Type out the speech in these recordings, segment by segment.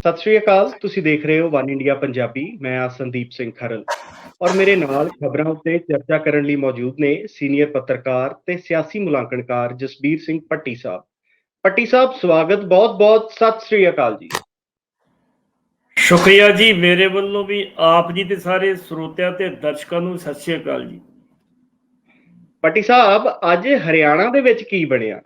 ਸਤਿ ਸ਼੍ਰੀ ਅਕਾਲ ਤੁਸੀਂ ਦੇਖ ਰਹੇ ਹੋ ਵਨ ਇੰਡੀਆ ਪੰਜਾਬੀ ਮੈਂ ਆ ਸੰਦੀਪ ਸਿੰਘ ਖਰਲ। ਔਰ ਮੇਰੇ ਨਾਲ ਖਬਰਾਂ ਉੱਤੇ ਚਰਚਾ ਕਰਨ ਲਈ ਮੌਜੂਦ ਨੇ ਸੀਨੀਅਰ ਪੱਤਰਕਾਰ ਤੇ ਸਿਆਸੀ ਮੁਲਾਂਕਣਕਾਰ ਜਸਬੀਰ ਸਿੰਘ ਪੱਟੀ ਸਾਹਿਬ। ਪੱਟੀ ਸਾਹਿਬ ਸਵਾਗਤ ਬਹੁਤ-ਬਹੁਤ ਸਤਿ ਸ਼੍ਰੀ ਅਕਾਲ ਜੀ। ਸ਼ੁਕਰੀਆ ਜੀ ਮੇਰੇ ਵੱਲੋਂ ਵੀ ਆਪ ਜੀ ਤੇ ਸਾਰੇ ਸਰੋਤਿਆਂ ਤੇ ਦਰਸ਼ਕਾਂ ਨੂੰ ਸਤਿ ਸ਼੍ਰੀ ਅਕਾਲ ਜੀ। ਪੱਟੀ ਸਾਹਿਬ ਅੱਜ ਹਰਿਆਣਾ ਦੇ ਵਿੱਚ ਕੀ ਬਣਿਆ?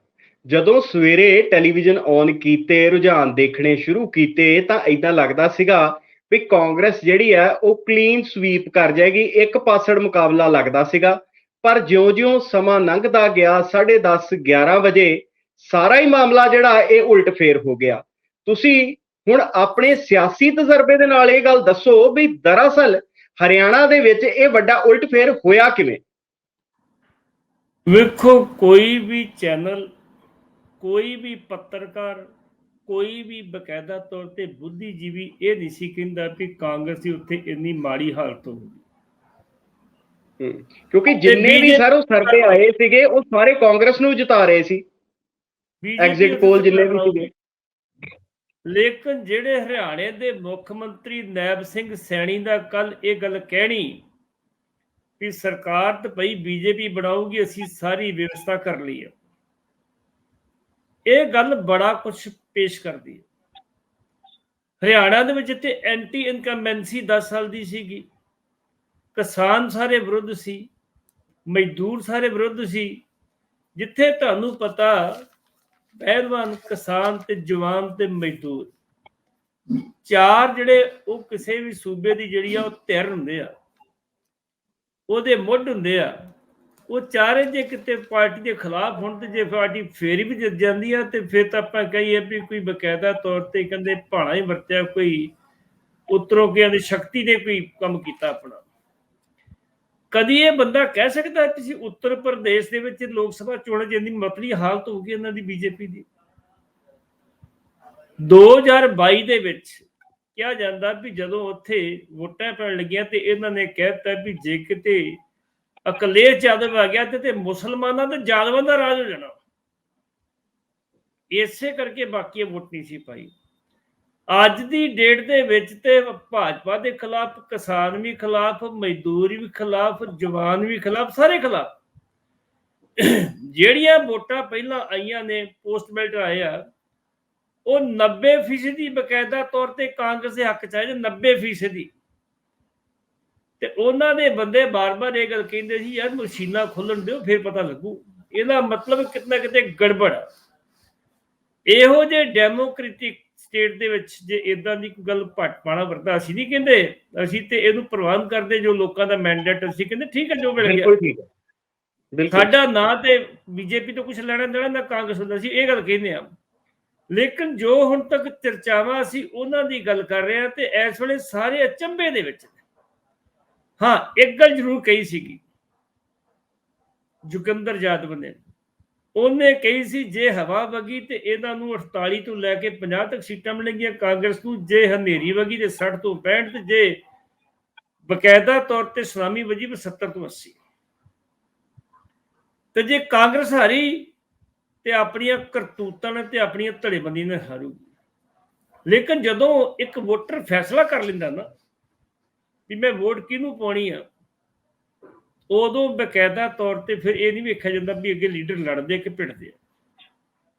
ਜਦੋਂ ਸਵੇਰੇ ਟੈਲੀਵਿਜ਼ਨ ਔਨ ਕੀਤੇ, ਰੁਝਾਨ ਦੇਖਣੇ ਸ਼ੁਰੂ ਕੀਤੇ, ਤਾਂ ਇਦਾਂ ਲੱਗਦਾ ਸੀਗਾ ਵੀ ਕਾਂਗਰਸ ਜਿਹੜੀ ਹੈ, ਉਹ ਕਲੀਨ ਸਵੀਪ ਕਰ ਜਾਏਗੀ, ਇੱਕ ਪਾਸੜ ਮੁਕਾਬਲਾ ਲੱਗਦਾ ਸੀਗਾ। ਪਰ ਜਿਉਂ-ਜਿਉਂ ਸਮਾਂ ਲੰਘਦਾ ਗਿਆ 10:30 11 ਵਜੇ, ਸਾਰਾ ਹੀ ਮਾਮਲਾ ਜਿਹੜਾ, ਇਹ ਉਲਟ ਫੇਰ ਹੋ ਗਿਆ। ਤੁਸੀਂ ਹੁਣ ਆਪਣੇ ਸਿਆਸੀ ਤਜਰਬੇ ਦੇ ਨਾਲ ਇਹ ਗੱਲ ਦੱਸੋ ਵੀ ਦਰਅਸਲ ਹਰਿਆਣਾ ਦੇ ਵਿੱਚ ਇਹ ਵੱਡਾ ਉਲਟ ਫੇਰ ਹੋਇਆ ਕਿਵੇਂ? ਵੇਖੋ, ਕੋਈ ਵੀ ਚੈਨਲ ਕੋਈ ਵੀ ਪੱਤਰਕਾਰ ਕੋਈ ਵੀ ਬਕਾਇਦਾ ਤੌਰ ਤੇ ਬੁੱਧੀਜੀਵੀ ਇਹ ਨਹੀਂ ਸੀ ਕਹਿੰਦਾ ਕਿ ਕਾਂਗਰਸ ਦੀ ਉੱਥੇ ਇੰਨੀ ਮਾੜੀ ਹਾਲਤ ਹੋਊਗੀ। ਹਮ, ਕਿਉਂਕਿ ਜਿੰਨੇ ਵੀ ਸਰ ਉਹ ਸਰਵੇ ਆਏ ਸੀਗੇ ਉਹ ਸਾਰੇ ਕਾਂਗਰਸ ਨੂੰ ਜਿਤਾ ਰਹੇ ਸੀ। ਐਗਜ਼ਿਟ ਪੋਲ ਜਿੰਨੇ ਵੀ ਸੀਗੇ। ਲੇਕਿਨ ਜਿਹੜੇ ਹਰਿਆਣੇ ਦੇ ਮੁੱਖ ਮੰਤਰੀ ਨੈਬ ਸਿੰਘ ਸੈਣੀ ਦਾ ਕੱਲ ਇਹ ਗੱਲ ਕਹਿਣੀ ਕਿ ਸਰਕਾਰ ਤੇ ਪਈ ਬੀਜੇਪੀ ਬਣਾਊਗੀ ਅਸੀਂ ਸਾਰੀ ਵਿਵਸਥਾ ਕਰ ਲਈ ਹੈ ਇਹ ਗੱਲ ਬੜਾ ਕੁਝ ਪੇਸ਼ ਕਰਦੀ ਹੈ। ਹਰਿਆਣਾ ਦੇ ਵਿੱਚ ਤੇ ਐਂਟੀ ਇਨਕਮਬੈਂਸੀ 10 ਸਾਲ ਦੀ ਸੀਗੀ। ਕਿਸਾਨ ਸਾਰੇ ਵਿਰੁੱਧ ਸੀ, ਮਜ਼ਦੂਰ ਸਾਰੇ ਵਿਰੁੱਧ ਸੀ। ਜਿੱਥੇ ਤੁਹਾਨੂੰ ਪਤਾ, ਪਹਿਲਵਾਨ ਕਿਸਾਨ ਤੇ ਜਵਾਨ ਤੇ ਮਜ਼ਦੂਰ। ਚਾਰ ਜਿਹੜੇ ਉਹ ਕਿਸੇ ਵੀ ਸੂਬੇ ਦੀ ਜਿਹੜੀ ਆ, ਉਹ ਧਿਰ ਹੁੰਦੇ ਆ। ਉਹਦੇ ਮੁੱਢ ਹੁੰਦੇ ਆ। ਉਹ ਚਾਰੇ ਜੇ ਕਿਤੇ ਪਾਰਟੀ ਦੇ ਖਿਲਾਫ ਹੋਣ ਤੇ ਜੇ ਪਾਰਟੀ ਫੇਰ ਵੀ ਜਿੱਤ ਜਾਂਦੀ ਆ ਤੇ ਫਿਰ ਤਾਂ ਆਪਾਂ ਕਹੀਏ ਵੀ ਕੋਈ ਬਕਾਇਦਾ ਤੌਰ ਤੇ ਕਹਿੰਦੇ ਭਾਣਾ ਹੀ ਵਰਤਿਆ, ਕੋਈ ਉਤਰੋਂ ਗਿਆ ਦੀ ਸ਼ਕਤੀ ਦੇ ਕੋਈ ਕੰਮ ਕੀਤਾ ਆਪਣਾ। ਕਦੀ ਇਹ ਬੰਦਾ ਕਹਿ ਸਕਦਾ ਤੁਸੀਂ ਉੱਤਰ ਪ੍ਰਦੇਸ਼ ਦੇ ਵਿੱਚ ਲੋਕ ਸਭਾ ਚੋਣਾਂ ਜਿੰਨੀ ਮਤਲੀ ਹਾਲਤ ਹੋ ਗਈ ਇਹਨਾਂ ਦੀ ਬੀਜੇਪੀ ਦੀ। 2022 ਦੇ ਵਿੱਚ ਕਿਹਾ ਜਾਂਦਾ ਵੀ ਜਦੋਂ ਉੱਥੇ ਵੋਟਾਂ ਪੈਣ ਲੱਗੀਆਂ ਤੇ ਇਹਨਾਂ ਨੇ ਕਹਿਤਾ ਵੀ ਜੇ ਕਿਤੇ ਅਕਲੇਸ਼ ਜਾਦਵ ਆ ਗਿਆ ਤੇ ਤੇ ਮੁਸਲਮਾਨਾਂ ਤੇ ਜਾਦਵਾਂ ਦਾ ਰਾਜ ਹੋ ਜਾਣਾ। ਇਸੇ ਕਰਕੇ ਬਾਕੀ ਵੋਟ ਨਹੀਂ ਸੀ ਪਾਈ। ਅੱਜ ਦੀ ਡੇਟ ਦੇ ਵਿੱਚ ਤੇ ਭਾਜਪਾ ਦੇ ਖਿਲਾਫ, ਕਿਸਾਨ ਵੀ ਖਿਲਾਫ, ਮਜ਼ਦੂਰ ਵੀ ਖਿਲਾਫ, ਜਵਾਨ ਵੀ ਖਿਲਾਫ, ਸਾਰੇ ਖਿਲਾਫ। ਜਿਹੜੀਆਂ ਵੋਟਾਂ ਪਹਿਲਾਂ ਆਈਆਂ ਨੇ, ਪੋਸਟ ਮੈਰਿਟ ਆਏ ਉਹ 90% ਦੀ ਬਕਾਇਦਾ ਤੌਰ ਤੇ ਕਾਂਗਰਸ ਦੇ ਹੱਕ ਚ ਆਏ ਨੇ 90% ਤੇ ਉਹਨਾਂ ਦੇ ਬੰਦੇ ਬਾਰ-ਬਾਰ ਇਹ ਗੱਲ ਕਹਿੰਦੇ ਸੀ ਯਾਰ ਮਸ਼ੀਨਾਂ ਖੋਲਣ ਦਿਓ ਫਿਰ ਪਤਾ ਲੱਗੂ। ਇਹਦਾ ਮਤਲਬ ਕਿਤਨਾ ਕਿਤੇ ਗੜਬੜ ਆ। ਇਹੋ ਜੇ ਡੈਮੋਕ੍ਰੈਟਿਕ ਸਟੇਟ ਦੇ ਵਿੱਚ ਜੇ ਇਦਾਂ ਦੀ ਕੋਈ ਗੱਲ ਭੱਟ ਪਾਣਾ ਵਰਤਾ ਅਸੀਂ ਨਹੀਂ ਕਹਿੰਦੇ। ਅਸੀਂ ਤੇ ਇਹਨੂੰ ਪ੍ਰਵਾਨ ਕਰਦੇ ਜੋ ਲੋਕਾਂ ਦਾ ਮੈਂਡੇਟ ਅਸੀਂ ਕਹਿੰਦੇ ਠੀਕ ਹੈ ਜੋ ਮਿਲ ਗਿਆ। ਬਿਲਕੁਲ ਠੀਕ ਹੈ। ਬਿਲਕੁਲ। ਸਾਡਾ ਨਾਂ ਤੇ ਬੀਜੇਪੀ ਤੋਂ ਕੁਝ ਲੈਣਾ ਦੇਣਾ ਨਾ ਕਾਂਗਰਸ ਹੁੰਦਾ। ਸੀ ਇਹ ਗੱਲ ਕਹਿੰਦੇ ਆ ਲੇਕਿਨ ਜੋ ਹੁਣ ਤੱਕ ਚਰਚਾਵਾਂ ਅਸੀਂ ਉਹਨਾਂ ਦੀ ਗੱਲ ਕਰ ਰਹੇ ਹਾਂ ਤੇ ਇਸ ਵੇਲੇ ਸਾਰੇ ਅਚੰਭੇ ਦੇ ਵਿੱਚ। ਹਾਂ, ਇੱਕ ਗੱਲ ਜ਼ਰੂਰ ਕਹੀ ਸੀਗੀ। ਜੁਗੰਦਰ ਯਾਦਵ ਨੇ। ਉਹਨੇ ਕਹੀ ਸੀ, ਜੇ ਹਵਾ ਵਗੀ ਤੇ ਇਹਨਾਂ ਨੂੰ 48 ਤੋਂ ਲੈ ਕੇ 50 ਤੱਕ ਸੀਟਾਂ ਮਿਲਣਗੀਆਂ, ਕਾਂਗਰਸ ਨੂੰ ਜੇ ਹਨੇਰੀ ਵਗੀ ਤੇ 60 ਤੋਂ 65 ਤੇ ਜੇ ਬਕਾਇਦਾ ਤੌਰ ਤੇ ਸੁਨਾਮੀ ਵਜੀ ਵੀ 70 ਤੋਂ 80 ਤੇ ਜੇ ਕਾਂਗਰਸ ਹਾਰੀ ਤੇ ਆਪਣੀਆਂ ਕਰਤੂਤਾਂ ਨੇ ਤੇ ਆਪਣੀਆਂ ਧੜੇਬੰਦੀ ਨੇ ਹਾਰੂਗੀ। ਲੇਕਿਨ ਜਦੋਂ ਇੱਕ ਵੋਟਰ ਫੈਸਲਾ ਕਰ ਲੈਂਦਾ ਨਾ ਵੀ ਮੈਂ ਵੋਟ ਕਿਹਨੂੰ ਪਾਉਣੀ ਆ? ਉਦੋਂ ਬਕਾਇਦਾ ਤੌਰ ਤੇ ਫਿਰ ਇਹ ਨਹੀਂ ਵੇਖਿਆ ਜਾਂਦਾ ਵੀ ਅੱਗੇ ਲੀਡਰ ਲੜਦੇ ਕਿ ਭਿੜਦੇ ਆ।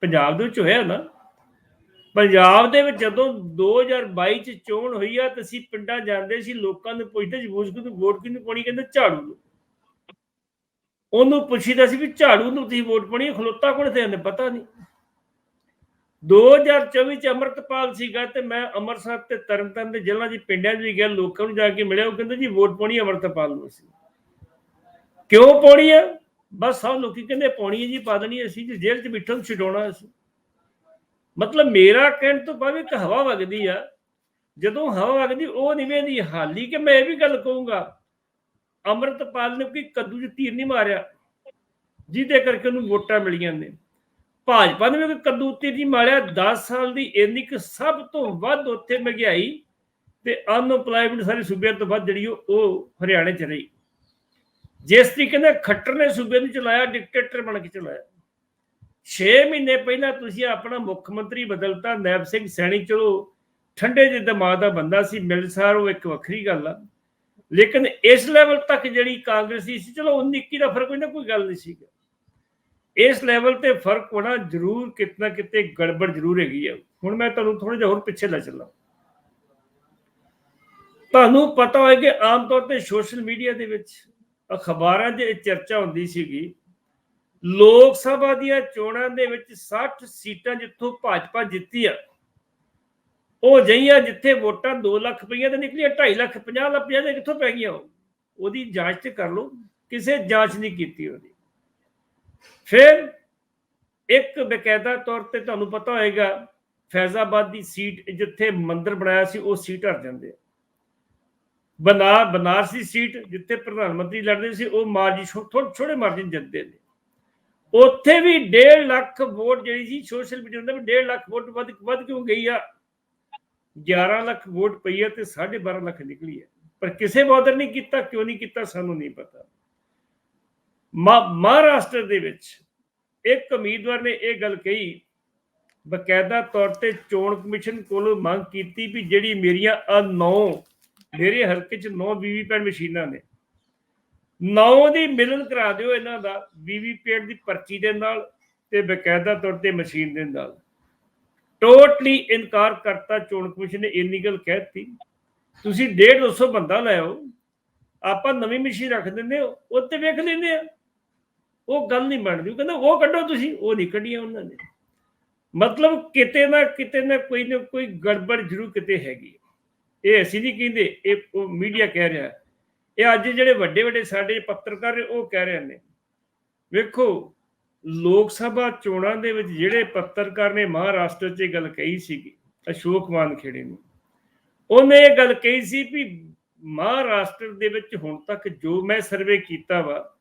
ਪੰਜਾਬ ਦੇ ਵਿੱਚ ਹੋਇਆ ਨਾ? ਪੰਜਾਬ ਦੇ ਵਿੱਚ ਜਦੋਂ 2022 ਚ ਚੋਣ ਹੋਈ ਆ ਤੇ ਅਸੀਂ ਪਿੰਡਾਂ ਜਾਂਦੇ ਸੀ, ਲੋਕਾਂ ਨੂੰ ਪੁੱਛਦੇ ਸੀ ਵੋਟ ਕਿਹਨੂੰ ਵੋਟ ਕਿਹਨੂੰ ਪਾਉਣੀ? ਕਹਿੰਦੇ ਝਾੜੂ ਨੂੰ। ਉਹਨੂੰ ਪੁੱਛੀਦਾ ਸੀ ਵੀ ਝਾੜੂ ਨੂੰ ਤੁਸੀਂ ਵੋਟ ਪਾਉਣੀ ਖਲੋਤਾ ਕੋਣ ਤੇ ਪਤਾ ਨਹੀਂ। 2024 ਚ ਅਮਰਤਪਾਲ ਸੀਗਾ ਤੇ ਮੈਂ ਅੰਮ੍ਰਿਤਸਰ ਤੇ ਤਰਨਤਾਰਨ ਦੇ ਜ਼ਿਲ੍ਹਾ ਦੀ ਪਿੰਡਾਂ 'ਚ ਵੀ ਗਿਆ ਲੋਕਾਂ ਨੂੰ ਜਾ ਕੇ ਮਿਲਿਆ। ਉਹ ਕਹਿੰਦੇ ਜੀ ਵੋਟ ਪਾਉਣੀ ਅਮਰਤਪਾਲ ਨੂੰ ਅਸੀਂ। ਕਿਉਂ ਪਾਉਣੀ ਆ ਬਸ ਸਭ ਲੋਕੀ ਕਹਿੰਦੇ ਪਾਉਣੀ ਹੈ ਜੀ ਪਾ ਦੇਣੀ ਹੈ, ਅਸੀਂ ਜੀ ਜੇਲ੍ਹ 'ਚ ਬਿਠਣ ਛਡਾਉਣਾ ਅਸੀਂ। ਮਤਲਬ ਮੇਰਾ ਕਹਿਣ ਤੋਂ ਬਾਅਦ ਇੱਕ ਹਵਾ ਵਗਦੀ ਆ। ਜਦੋਂ ਹਵਾ ਵਗਦੀ ਉਹ ਨਹੀਂ ਵੇਂਦੀ ਹਾਲੀ ਕਿ ਮੈਂ ਇਹ ਵੀ ਗੱਲ ਕਹੂੰਗਾ ਅਮਰਤਪਾਲ ਨੇ ਕੋਈ ਕੱਦੂ 'ਚ ਤੀਰ ਨਹੀਂ ਮਾਰਿਆ ਜਿਹਦੇ ਕਰਕੇ ਉਹਨੂੰ ਵੋਟਾਂ ਮਿਲੀਆਂ ਨੇ। ਭਾਜਪਾ ਨੇ ਵੀ ਕੋਈ ਕੱਦੂ ਮਾਰਿਆ। 10 ਸਾਲ ਦੀ ਇੰਨੀ ਕਿ ਸਭ ਤੋਂ ਵੱਧ ਉੱਥੇ ਮਹਿੰਗਾਈ ਤੇ ਅਨਪਲਾਈਮੈਂਟ ਸਾਰੇ ਸੂਬਿਆਂ ਤੋਂ ਵੱਧ ਜਿਹੜੀ ਉਹ- ਉਹ ਹਰਿਆਣੇ 'ਚ ਰਹੀ। ਜਿਸ ਤਰੀਕੇ ਨਾਲ ਖੱਟਰ ਨੇ ਸੂਬੇ ਨੂੰ ਚਲਾਇਆ ਡਿਕਟੇਟਰ ਬਣ ਕੇ ਚਲਾਇਆ। 6 ਮਹੀਨੇ ਪਹਿਲਾਂ ਤੁਸੀਂ ਆਪਣਾ ਮੁੱਖ ਮੰਤਰੀ ਬਦਲਤਾ, ਨੈਬ ਸਿੰਘ ਸੈਣੀ। ਚਲੋ, ਠੰਡੇ ਜਿਹੇ ਦਿਮਾਗ ਦਾ ਬੰਦਾ ਸੀ ਮਿਲਸਾਰ ਉਹ ਇੱਕ ਵੱਖਰੀ ਗੱਲ ਆ। ਲੇਕਿਨ ਇਸ ਲੈਵਲ ਤੱਕ ਜਿਹੜੀ ਕਾਂਗਰਸੀ ਸੀ, ਚਲੋ 19 21 ਦਾ ਫ਼ਰਕ ਕੋਈ ਨਾ ਕੋਈ ਗੱਲ ਨਹੀਂ ਸੀਗਾ। ਇਸ ਲੈਵਲ ਤੇ ਫ਼ਰਕ ਹੋਣਾ ਜ਼ਰੂਰ ਕਿਤਨਾ ਕਿਤੇ ਗੜਬੜ ਜ਼ਰੂਰ ਹੈਗੀ ਆ। ਹੁਣ ਮੈਂ ਤੁਹਾਨੂੰ ਥੋੜਾ ਜਿਹਾ ਹੋਰ ਪਿੱਛੇ ਲੈ ਚੱਲਾਂ। ਤੁਹਾਨੂੰ ਪਤਾ ਹੋਏ ਕਿ ਆਮ ਤੌਰ ਤੇ ਸੋਸ਼ਲ ਮੀਡੀਆ ਦੇ ਵਿੱਚ ਅਖਬਾਰਾਂ 'ਚ ਚਰਚਾ ਹੁੰਦੀ ਸੀਗੀ, ਲੋਕ ਸਭਾ ਦੀਆਂ ਚੋਣਾਂ ਦੇ ਵਿੱਚ 60 ਸੀਟਾਂ ਜਿੱਥੋਂ ਭਾਜਪਾ ਜਿੱਤੀ ਆ, ਉਹ ਜਈਆਂ ਜਿੱਥੇ ਵੋਟਾਂ 2 ਲੱਖ ਪਈਆਂ ਤੇ ਨਿਕਲੀਆਂ 2.5 ਲੱਖ 50 ਲੱਖ 50 ਕਿੱਥੋਂ ਪੈ ਗਈਆਂ ਉਹਦੀ ਜਾਂਚ ਤੇ ਕਰ ਲਓ, ਕਿਸੇ ਜਾਂਚ ਨਹੀਂ ਕੀਤੀ ਉਹਦੀ। ਫਿਰ ਇੱਕ ਬਕਾਇਦਾ ਤੌਰ ਤੇ ਤੁਹਾਨੂੰ ਪਤਾ ਹੋਏਗਾ, ਫੈਜ਼ਾਬਾਦ ਦੀ ਸੀਟ ਜਿੱਥੇ ਮੰਦਰ ਬਣਾਇਆ ਸੀ, ਉਹ ਸੀਟ ਹਟ ਜਾਂਦੇ ਆ। ਬਨਾ ਬਨਾਰਸੀ ਸੀਟ ਜਿੱਥੇ ਪ੍ਰਧਾਨ ਮੰਤਰੀ ਲੜਦੇ ਸੀ, ਉਹ ਮਾਰਜੀ ਥੋੜੇ ਛੋੜੇ ਮਾਰਜਨ ਜਿੱਤਦੇ ਨੇ। ਉੱਥੇ ਵੀ 1.5 ਲੱਖ ਵੋਟ ਜਿਹੜੀ ਸੀ, ਸੋਸ਼ਲ ਮੀਡੀਆ ਦੇ 1.5 ਲੱਖ ਵੋਟ ਵੱਧ ਵੱਧ ਕਿਉਂ ਗਈ ਆ? 11 ਲੱਖ ਵੋਟ ਪਈ ਆ ਤੇ 12.5 ਲੱਖ ਨਿਕਲੀ ਹੈ ਪਰ ਕਿਸੇ ਬੋਦਰ ਨਹੀਂ ਕੀਤਾ, ਕਿਉਂ ਨਹੀਂ ਕੀਤਾ, ਸਾਨੂੰ ਨਹੀਂ ਪਤਾ। ਮਹਾਰਾਸ਼ਟਰ ਦੇ ਵਿੱਚ ਇੱਕ ਉਮੀਦਵਾਰ ਨੇ ਇਹ ਗੱਲ ਕਹੀ, ਬਕਾਇਦਾ ਤੌਰ ਤੇ ਚੋਣ ਕਮਿਸ਼ਨ ਕੋਲੋਂ ਮੰਗ ਕੀਤੀ ਵੀ ਜਿਹੜੀ ਮੇਰੀਆਂ ਆ ਨੌ, ਮੇਰੇ ਹਲਕੇ ਚ ਨੌ ਵੀਵੀਪੈਟ ਮਸ਼ੀਨਾਂ ਨੇ। ਨੌ ਦੀ ਮਿਲਨ ਕਰਾ ਦਿਓ ਇਹਨਾਂ ਦਾ ਵੀਵੀਪੈਟ ਦੀ ਪਰਚੀ ਦੇ ਨਾਲ ਤੇ ਬਕਾਇਦਾ ਤੌਰ ਤੇ ਮਸ਼ੀਨ ਦੇ ਨਾਲ। ਟੋਟਲੀ ਇਨਕਾਰ ਕਰਤਾ ਚੋਣ ਕਮਿਸ਼ਨ ਨੇ, ਇੰਨੀ ਗੱਲ ਕਹਿਤੀ ਤੁਸੀਂ 1.5 200 ਬੰਦਾ ਲੈ ਆਪਾਂ ਨਵੀਂ ਮਸ਼ੀਨ ਰੱਖ ਦਿੰਦੇ ਹਾਂ ਤੇ ਵੇਖ ਲੈਂਦੇ ਆ ਉਹ ਗੱਲ ਨਹੀਂ ਬਣਦੀ। ਉਹ ਕਹਿੰਦਾ, ਉਹ ਕੱਢੋ ਤੁਸੀਂ, ਉਹ ਨਹੀਂ ਕੱਢੀਆਂ ਉਹਨਾਂ ਨੇ। ਮਤਲਬ ਕਿਤੇ ਨਾ ਕਿਤੇ ਨਾ ਕੋਈ ਨਾ ਕੋਈ ਗੜਬੜ ਜ਼ਰੂਰ ਕਿਤੇ ਹੈਗੀ ਇਹ ਅਸੀਂ ਨਹੀਂ ਕਹਿੰਦੇ, ਇਹ ਮੀਡੀਆ ਕਹਿ ਰਿਹਾ। ਇਹ ਅੱਜ ਜਿਹੜੇ ਵੱਡੇ ਵੱਡੇ ਸਾਡੇ ਪੱਤਰਕਾਰ ਉਹ ਕਹਿ ਰਹੇ ਨੇ, ਵੇਖੋ, ਲੋਕ ਸਭਾ ਚੋਣਾਂ ਦੇ ਵਿੱਚ ਜਿਹੜੇ ਪੱਤਰਕਾਰ ਨੇ ਮਹਾਰਾਸ਼ਟਰ 'ਚ ਇਹ ਗੱਲ ਕਹੀ ਸੀਗੀ, ਅਸ਼ੋਕ ਮਾਨਖੇੜੇ ਨੂੰ। ਉਹਨੇ ਇਹ ਗੱਲ ਕਹੀ ਸੀ ਵੀ ਮਹਾਰਾਸ਼ਟਰ ਦੇ ਵਿੱਚ ਹੁਣ ਤੱਕ ਜੋ ਮੈਂ ਸਰਵੇ ਕੀਤਾ ਵਾ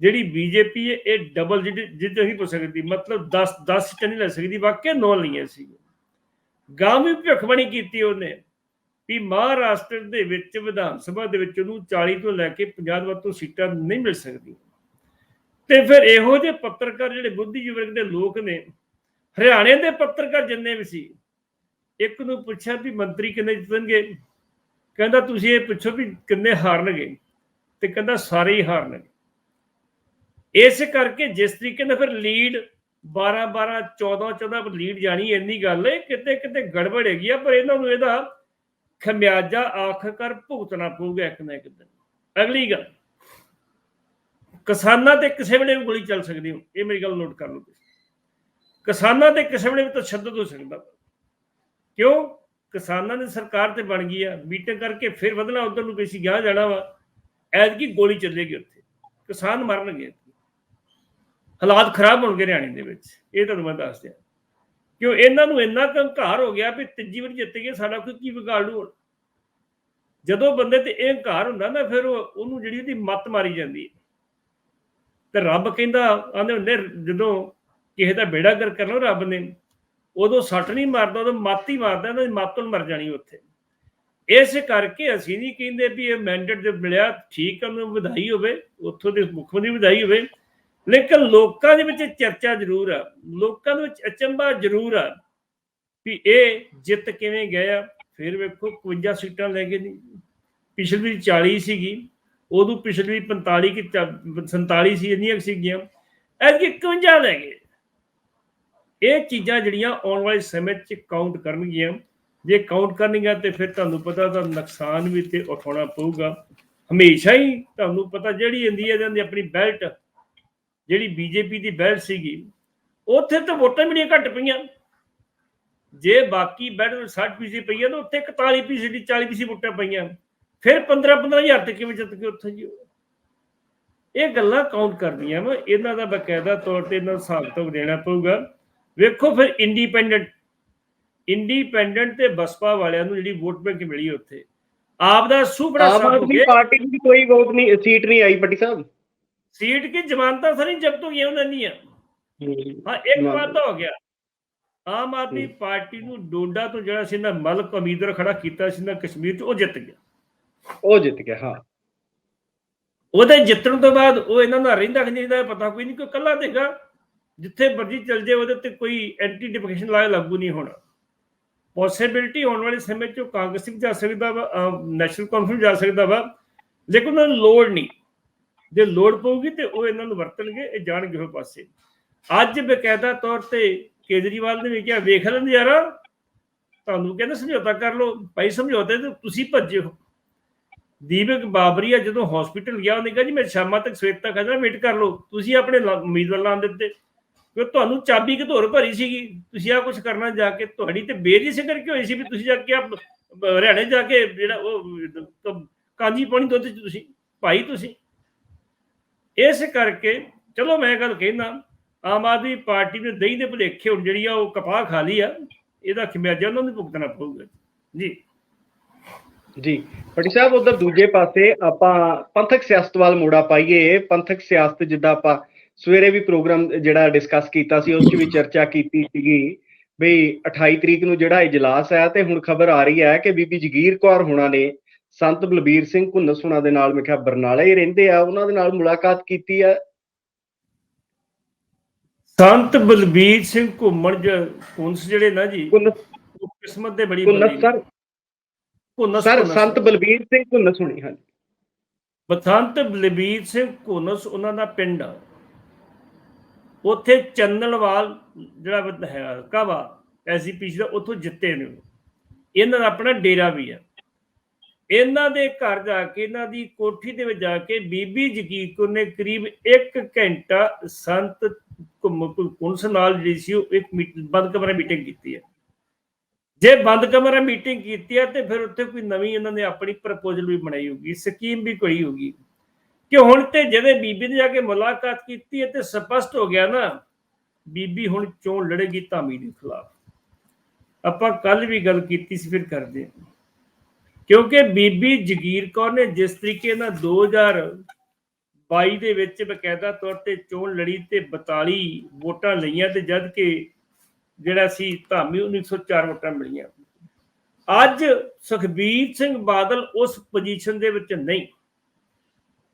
ਜਿਹੜੀ ਬੀਜੇਪੀ ਹੈ, ਇਹ ਡਬਲ ਜਿੱਤ ਨਹੀਂ ਹੋ ਸਕਦੀ। ਮਤਲਬ 10 10 ਸੀਟਾਂ ਨਹੀਂ ਲੈ ਸਕਦੀ, ਵਾਕਿਆ ਨੌ ਲਈਆਂ ਸੀ। ਗਾਂ ਵੀ ਭਵਿੱਖਬਾਣੀ ਕੀਤੀ ਉਹਨੇ ਵੀ ਮਹਾਰਾਸ਼ਟਰ ਦੇ ਵਿੱਚ, ਵਿਧਾਨ ਸਭਾ ਦੇ ਵਿੱਚ ਉਹਨੂੰ 40 ਤੋਂ ਲੈ ਕੇ 50 ਵੱਧ ਤੋਂ ਸੀਟਾਂ ਨਹੀਂ ਮਿਲ ਸਕਦੀਆਂ। ਤੇ ਫਿਰ ਇਹੋ ਜਿਹੇ ਪੱਤਰਕਾਰ ਜਿਹੜੇ ਬੁੱਧੀਜੀਵੀ ਵਰਗ ਦੇ ਲੋਕ ਨੇ, ਹਰਿਆਣੇ ਦੇ ਪੱਤਰਕਾਰ ਜਿੰਨੇ ਵੀ ਸੀ, ਇੱਕ ਨੂੰ ਪੁੱਛਿਆ ਵੀ ਮੰਤਰੀ ਕਿੰਨੇ ਜਿੱਤਣਗੇ? ਕਹਿੰਦਾ, ਤੁਸੀਂ ਇਹ ਪੁੱਛੋ ਵੀ ਕਿੰਨੇ ਹਾਰਨਗੇ? ਤੇ ਕਹਿੰਦਾ, ਸਾਰੇ ਹੀ ਹਾਰਨਗੇ। ਇਸ ਕਰਕੇ ਜਿਸ ਤਰੀਕੇ ਨਾਲ ਫਿਰ ਲੀਡ 12 12 14 14 ਲੀਡ ਜਾਣੀ ਇੰਨੀ ਗੱਲ ਹੈ, ਕਿਤੇ ਕਿਤੇ ਗੜਬੜ ਹੈਗੀ ਆ, ਪਰ ਇਹਨਾਂ ਨੂੰ ਇਹਦਾ ਖਮਿਆਜਾ ਆਖਰਕਾਰ ਭੁਗਤਣਾ ਪਊਗਾ ਇੱਕ ਨਾ ਇੱਕ ਦਿਨ। ਅਗਲੀ ਗੱਲ, ਕਿਸਾਨਾਂ ਤੇ ਕਿਸੇ ਵੇਲੇ ਵੀ ਗੋਲੀ ਚੱਲ ਸਕਦੀ ਹੋ। ਇਹ ਮੇਰੀ ਗੱਲ ਨੋਟ ਕਰ ਲਓ ਤੁਸੀਂ। ਕਿਸਾਨਾਂ ਤੇ ਕਿਸੇ ਵੇਲੇ ਵੀ ਤਸ਼ੱਦਦ ਹੋ ਸਕਦਾ ਕਿਉਂ? ਕਿਸਾਨਾਂ ਦੀ ਸਰਕਾਰ ਤੇ ਬਣ ਗਈ ਆ, ਮੀਟਿੰਗ ਕਰਕੇ ਫਿਰ ਵਧਣਾ, ਉਧਰ ਨੂੰ ਕਿਸੇ ਗਿਆ ਜਾਣਾ ਵਾ। ਐਤਕੀ ਗੋਲੀ ਚੱਲੇਗੀ ਉੱਥੇ। ਕਿਸਾਨ ਮਰਨਗੇ। ਹਾਲਾਤ ਖਰਾਬ ਹੋਣਗੇ ਹਰਿਆਣੇ ਦੇ ਵਿੱਚ, ਇਹ ਤੁਹਾਨੂੰ ਮੈਂ ਦੱਸ ਦਿਆਂ। ਕਿਉਂ ਇਹਨਾਂ ਨੂੰ ਇੰਨਾ ਹੰਕਾਰ ਹੋ ਗਿਆ ਵੀ ਤੀਜੀ ਵਾਰ ਜਿੱਤ ਗਏ ਸਾਡਾ ਕੋਈ ਕੀ ਵਿਗਾੜ ਲੂ ਜਦੋਂ ਬੰਦੇ ਤੇ ਇਹ ਹੰਕਾਰ ਹੁੰਦਾ ਨਾ, ਫਿਰ ਉਹਨੂੰ ਜਿਹੜੀ ਉਹਦੀ ਮੱਤ ਮਾਰੀ ਜਾਂਦੀ ਤੇ ਰੱਬ ਕਹਿੰਦਾ ਆਂਦੇ ਹੁੰਦੇ, ਜਦੋਂ ਕਿਸੇ ਦਾ ਬੇੜਾ ਕਰ ਕਰਨਾ ਰੱਬ ਨੇ, ਉਦੋਂ ਸੱਟ ਨਹੀਂ ਮਾਰਦਾ, ਉਦੋਂ ਮੱਤ ਹੀ ਮਾਰਦਾ ਉਹਨਾਂ ਮੱਤ ਨੂੰ ਮਰ ਜਾਣੀ ਉੱਥੇ। ਇਸ ਕਰਕੇ ਅਸੀਂ ਨਹੀਂ ਕਹਿੰਦੇ ਵੀ ਇਹ ਮੈਂਡੇਟ ਜੋ ਮਿਲਿਆ, ਠੀਕ ਉਹਨੂੰ ਵਧਾਈ ਹੋਵੇ, ਉੱਥੋਂ ਦੇ ਮੁੱਖ ਮੰਤਰੀ ਵਧਾਈ ਹੋਵੇ ਲੇਕਿਨ ਲੋਕਾਂ ਦੇ ਵਿੱਚ ਚਰਚਾ ਜ਼ਰੂਰ ਆ। ਲੋਕਾਂ ਦੇ ਵਿੱਚ ਅਚੰਭਾ ਜ਼ਰੂਰ ਆ ਵੀ ਇਹ ਜਿੱਤ ਕਿਵੇਂ ਗਏ ਆ। ਫਿਰ ਵੇਖੋ 51 ਸੀਟਾਂ ਲੈ ਗਏ ਨਹੀਂ ਪਿਛਲੀ 40 ਸੀਗੀ, ਉਦੋਂ ਪਿਛਲੀ 45 ਕਿ 47 ਸੀ, ਇੰਨੀਆਂ ਸੀਗੀਆਂ। ਐਤਕੀ 51 ਲੈ ਗਏ। ਇਹ ਚੀਜ਼ਾਂ ਜਿਹੜੀਆਂ ਆਉਣ ਵਾਲੇ ਸਮੇਂ 'ਚ ਕਾਊਂਟ ਕਰਨਗੀਆਂ। ਜੇ ਕਾਊਂਟ ਕਰਨਗੀਆਂ ਤੇ ਫਿਰ ਤੁਹਾਨੂੰ ਪਤਾ ਤਾਂ ਨੁਕਸਾਨ ਵੀ ਤੇ ਉਠਾਉਣਾ ਪਊਗਾ। ਹਮੇਸ਼ਾ ਹੀ ਤੁਹਾਨੂੰ ਪਤਾ ਜਿਹੜੀ ਇੰਡੀਆ ਦੇ ਆਪਣੀ ਬੈਲਟ ਜਿਹੜੀ ਬੀਜੇਪੀ ਦੀ ਬੈਲਟ ਸੀਗੀ, ਉੱਥੇ ਤਾਂ ਵੋਟਾਂ ਵੀ ਨਹੀਂ ਘੱਟ ਪਈਆਂ। ਜੇ ਬਾਕੀ ਬੈਲਟ 60 ਪੀਸੀ ਪਈਆਂ ਤਾਂ ਉੱਥੇ 41 ਪੀਸੀ ਦੀ 40 ਪੀਸੀ ਵੋਟਾਂ ਪਈਆਂ। ਫਿਰ 15 15000 ਤੇ ਕਿਵੇਂ ਜਿੱਤ ਕੇ ਉੱਥੇ ਜੀ ਇਹ ਗੱਲਾਂ ਕਾਊਂਟ ਕਰਦੀਆਂ ਵਾ। ਇਹਨਾਂ ਦਾ ਬਕਾਇਦਾ ਤੌਰ ਤੇ ਇਹਨਾਂ ਨੂੰ ਹਿਸਾਬ ਤੋਂ ਦੇਣਾ ਪਊਗਾ। ਵੇਖੋ ਫਿਰ ਇੰਡੀਪੈਂਡੈਂਟ ਇੰਡੀਪੈਂਡੈਂਟ ਤੇ ਬਸਪਾ ਵਾਲਿਆਂ ਨੂੰ ਜਿਹੜੀ ਵੋਟ ਬੈਂਕ ਮਿਲੀ ਉੱਥੇ। ਆਪ ਦਾ ਸੁਪੜਾ ਆਮ ਆਦਮੀ ਪਾਰਟੀ ਦੀ ਕੋਈ ਵੋਟ ਨਹੀਂ ਸੀਟ ਨਹੀਂ ਆਈ, ਪੱਟੀ ਸਾਹਿਬ। ਸੀਟ ਕੀ ਜ਼ਮਾਨਤਾਂ ਸਾਰੀ ਜ਼ਬਤ ਹੋ ਗਈਆਂ ਉਹਨਾਂ ਦੀਆਂ? ਹਾਂ ਇੱਕ ਤਾਂ ਹੋ ਗਿਆ। ਆਮ ਆਦਮੀ। ਪਾਰਟੀ ਨੂੰ ਡੋਡਾ ਤੋਂ ਜਿਹੜਾ ਸੀ ਨਾ ਮਲਕ ਉਮੀਦਵਾਰ ਖੜਾ ਕੀਤਾ ਸੀ ਨਾ ਕਸ਼ਮੀਰ ਚ ਉਹ ਜਿੱਤ ਗਿਆ। ਉਹ ਜਿੱਤ ਗਿਆ ਹਾਂ। ਉਹਦੇ ਜਿੱਤਣ ਤੋਂ ਬਾਅਦ ਉਹ ਇਹਨਾਂ ਦਾ ਰਹਿੰਦਾ ਕਿ ਨਹੀਂ ਦਾ ਪਤਾ ਕੋਈ ਨਹੀਂ ਕੋਈ ਕੱਲਾ ਦੇਗਾ। ਜਿੱਥੇ ਮਰਜ਼ੀ ਚਲ ਜਾਏ ਉਹਦੇ ਤੇ ਕੋਈ ਐਂਟੀ ਡਿਫਿਕੇਸ਼ਨ ਲਾਇਆ ਲਾਗੂ ਨਹੀਂ ਹੋਣਾ। ਪੋਸਿਬਿਲਿਟੀ ਆਉਣ ਵਾਲੇ ਸਮੇਂ 'ਚ ਕਾਂਗਰਸ ਵੀ ਜਾ ਸਕਦਾ ਵਾ ਨੈਸ਼ਨਲ ਕਾਨਫਰੰਸ ਜਾ ਸਕਦਾ ਵਾ। ਲੇਕਿਨ ਉਹਨਾਂ ਨੂੰ ਲੋੜ ਨਹੀਂ। ਜੇ ਲੋੜ ਪਊਗੀ ਤੇ ਉਹ ਇਹਨਾਂ ਨੂੰ ਵਰਤਣਗੇ, ਇਹ ਜਾਣਗੇ ਉਹ ਪਾਸੇ। ਅੱਜ ਬਕਾਇਦਾ ਤੌਰ ਤੇ ਕੇਜਰੀਵਾਲ ਨੇ ਵੀ ਕਿਹਾ, ਵੇਖ ਲੈਣ ਯਾਰਾ, ਤੁਹਾਨੂੰ ਕਹਿੰਦੇ ਸਮਝੌਤਾ ਕਰ ਲਓ। ਭਾਈ ਸਮਝੌਤੇ ਤੇ ਤੁਸੀਂ ਭੱਜੇ ਹੋ। ਦੀਪਕ ਬਾਬਰੀਆ ਜਦੋਂ ਹਸਪੀਟਲ ਗਿਆ, ਉਹਨੇ ਕਿਹਾ, ਜੀ ਮੈਂ ਸ਼ਾਮਾਂ ਤੱਕ ਸਵੇਰ ਤੱਕ ਆਜਾ ਵੇਟ ਕਰ ਲਓ। ਤੁਸੀਂ ਆਪਣੇ ਉਮੀਦਵਾਰ ਲਾਂ ਦਿੱਤੇ। ਕਿ ਤੁਹਾਨੂੰ ਚਾਬੀ ਕਿਧੋਰ ਭਰੀ ਸੀਗੀ? ਤੁਸੀਂ ਆ ਕੁਝ ਕਰਨਾ ਜਾ ਕੇ, ਤੁਹਾਡੀ ਤੇ ਬੇਰੀ ਸੇ ਕਰਕੇ ਹੋਈ ਸੀ ਵੀ ਤੁਸੀਂ ਜਾ ਕੇ ਆ ਹਰਿਆਣੇ ਜਾ ਕੇ ਜਿਹੜਾ ਉਹ ਕਾਂਜੀ ਪਾਣੀ ਦੁੱਧ ਚ ਤੁਸੀਂ ਭਾਈ ਤੁਸੀਂ? ਇਸ ਕਰਕੇ, ਚਲੋ ਮੈਂ ਗੱਲ ਕਹਿੰਦਾ, ਆਮ ਆਦਮੀ ਪਾਰਟੀ ਨੇ ਦਹੀਂ ਦੇ ਭੁਲੇਖੇ ਹੁਣ ਜਿਹੜੀ ਆ ਉਹ ਕਪਾਹ ਖਾ ਲਈ ਆ, ਇਹਦਾ ਖਿਮਿਆਜਾ ਉਹਨਾਂ ਨੂੰ ਭੁਗਤਣਾ ਪਊਗਾ। ਜੀ। ਜੀ ਪਟੀ ਸਾਹਿਬ, ਉਧਰ ਦੂਜੇ ਪਾਸੇ ਆਪਾਂ ਪੰਥਕ ਸਿਆਸਤ ਵੱਲ ਮੋੜਾ ਪਾਈਏ। ਪੰਥਕ ਸਿਆਸਤ ਜਿੱਦਾਂ ਆਪਾਂ ਸਵੇਰੇ ਵੀ ਪ੍ਰੋਗਰਾਮ ਜਿਹੜਾ ਡਿਸਕਸ ਕੀਤਾ ਸੀ, ਉਸ 'ਚ ਵੀ ਚਰਚਾ ਕੀਤੀ ਸੀਗੀ ਬਈ 28 ਤਰੀਕ ਨੂੰ ਜਿਹੜਾ ਇਜਲਾਸ ਹੈ ਤੇ ਹੁਣ ਖਬਰ ਆ ਰਹੀ ਹੈ ਕਿ ਬੀਬੀ ਜਗੀਰ ਕੌਰ ਹੋਣਾ ਨੇ ਸੰਤ ਬਲਬੀਰ ਸਿੰਘ ਘੁੰਨਸ ਹੁਣਾਂ ਦੇ ਨਾਲ ਮੈਂ ਕਿਹਾ ਬਰਨਾਲਾ ਹੀ ਰਹਿੰਦੇ ਆ ਉਹਨਾਂ ਦੇ ਨਾਲ ਮੁਲਾਕਾਤ ਕੀਤੀ ਹੈ ਸੰਤ ਬਲਬੀਰ ਸਿੰਘ ਘੁੰਮਣ ਜ ਕੁੰਸ ਜਿਹੜੇ ਨਾ ਜੀ ਕਿਸਮਤ ਦੇ ਬੜੀ ਘੁੰਨਸ ਬੜੀ ਸਰ। ਘੁੰਨਸ ਸਰ ਘੁੰਨਸ। ਸੰਤ ਬਲਬੀਰ ਸਿੰਘ ਘੁੰਨਸ ਹੁਣੀ ਹਾਂਜੀ। ਬਸੰਤ ਬਲਬੀਰ ਸਿੰਘ ਘੁੰਨਸ ਉਹਨਾਂ ਦਾ ਪਿੰਡ ਆ। ਉੱਥੇ ਚੰਨਣਵਾਲ ਜਿਹੜਾ ਹੈ ਕਾਵਾ ਐਸਜੀਪੀਸੀ ਦਾ ਉੱਥੋਂ ਜਿੱਤੇ ਨੇ। ਇਹਨਾਂ ਦਾ ਆਪਣਾ ਡੇਰਾ ਵੀ ਹੈ ਇਹਨਾਂ ਦੇ ਘਰ ਜਾ ਕੇ, ਇਹਨਾਂ ਦੀ ਕੋਠੀ ਦੇ ਵਿੱਚ ਜਾ ਕੇ ਬੀਬੀ ਜਗੀਰ ਕੌਰ ਨੇ ਕਰੀਬ 1 ਘੰਟਾ ਸੰਤ ਕੁੰਸ ਨਾਲ ਜਿਹੜੀ ਸੀ ਉਹ ਇੱਕ ਬੰਦ ਕਮਰਾ ਮੀਟਿੰਗ ਕੀਤੀ ਹੈ। ਜੇ ਬੰਦ ਕਮਰਾ ਮੀਟਿੰਗ ਕੀਤੀ ਹੈ ਤੇ ਫਿਰ ਉੱਥੇ ਕੋਈ ਨਵੀਂ ਇਹਨਾਂ ਨੇ ਆਪਣੀ ਪ੍ਰਪੋਜ਼ਲ ਵੀ ਬਣਾਈ ਹੋਗੀ ਸਕੀਮ ਵੀ ਕੋਈ ਹੋਗੀ ਕਿ ਹੁਣ ਤੇ ਜਦੋਂ ਬੀਬੀ ਨੇ ਜਾ ਕੇ ਮੁਲਾਕਾਤ ਕੀਤੀ ਹੈ ਤੇ ਸਪਸ਼ਟ ਹੋ ਗਿਆ ਨਾ, ਬੀਬੀ ਹੁਣ ਚੋਣ ਲੜੇਗੀ ਧਾਮੀ ਦੇ ਖਿਲਾਫ। ਆਪਾਂ ਕੱਲ ਵੀ ਗੱਲ ਕੀਤੀ ਸੀ, ਫਿਰ ਕਰਦੇ ਹਾਂ। ਕਿਉਂਕਿ ਬੀਬੀ ਜਗੀਰ ਕੌਰ ਨੇ ਜਿਸ ਤਰੀਕੇ ਨਾਲ 2022 ਦੇ ਵਿੱਚ ਬਕਾਇਦਾ ਤੌਰ ਤੇ ਚੋਣ ਲੜੀ ਤੇ 42 ਵੋਟਾਂ ਲਈਆਂ ਤੇ ਜਦ ਕਿ ਜਿਹੜਾ ਸੀ ਧਾਮੀ 1904 ਵੋਟਾਂ ਮਿਲੀਆਂ। ਅੱਜ ਸੁਖਬੀਰ ਸਿੰਘ ਬਾਦਲ ਉਸ ਪੋਜੀਸ਼ਨ ਦੇ ਵਿੱਚ ਨਹੀਂ।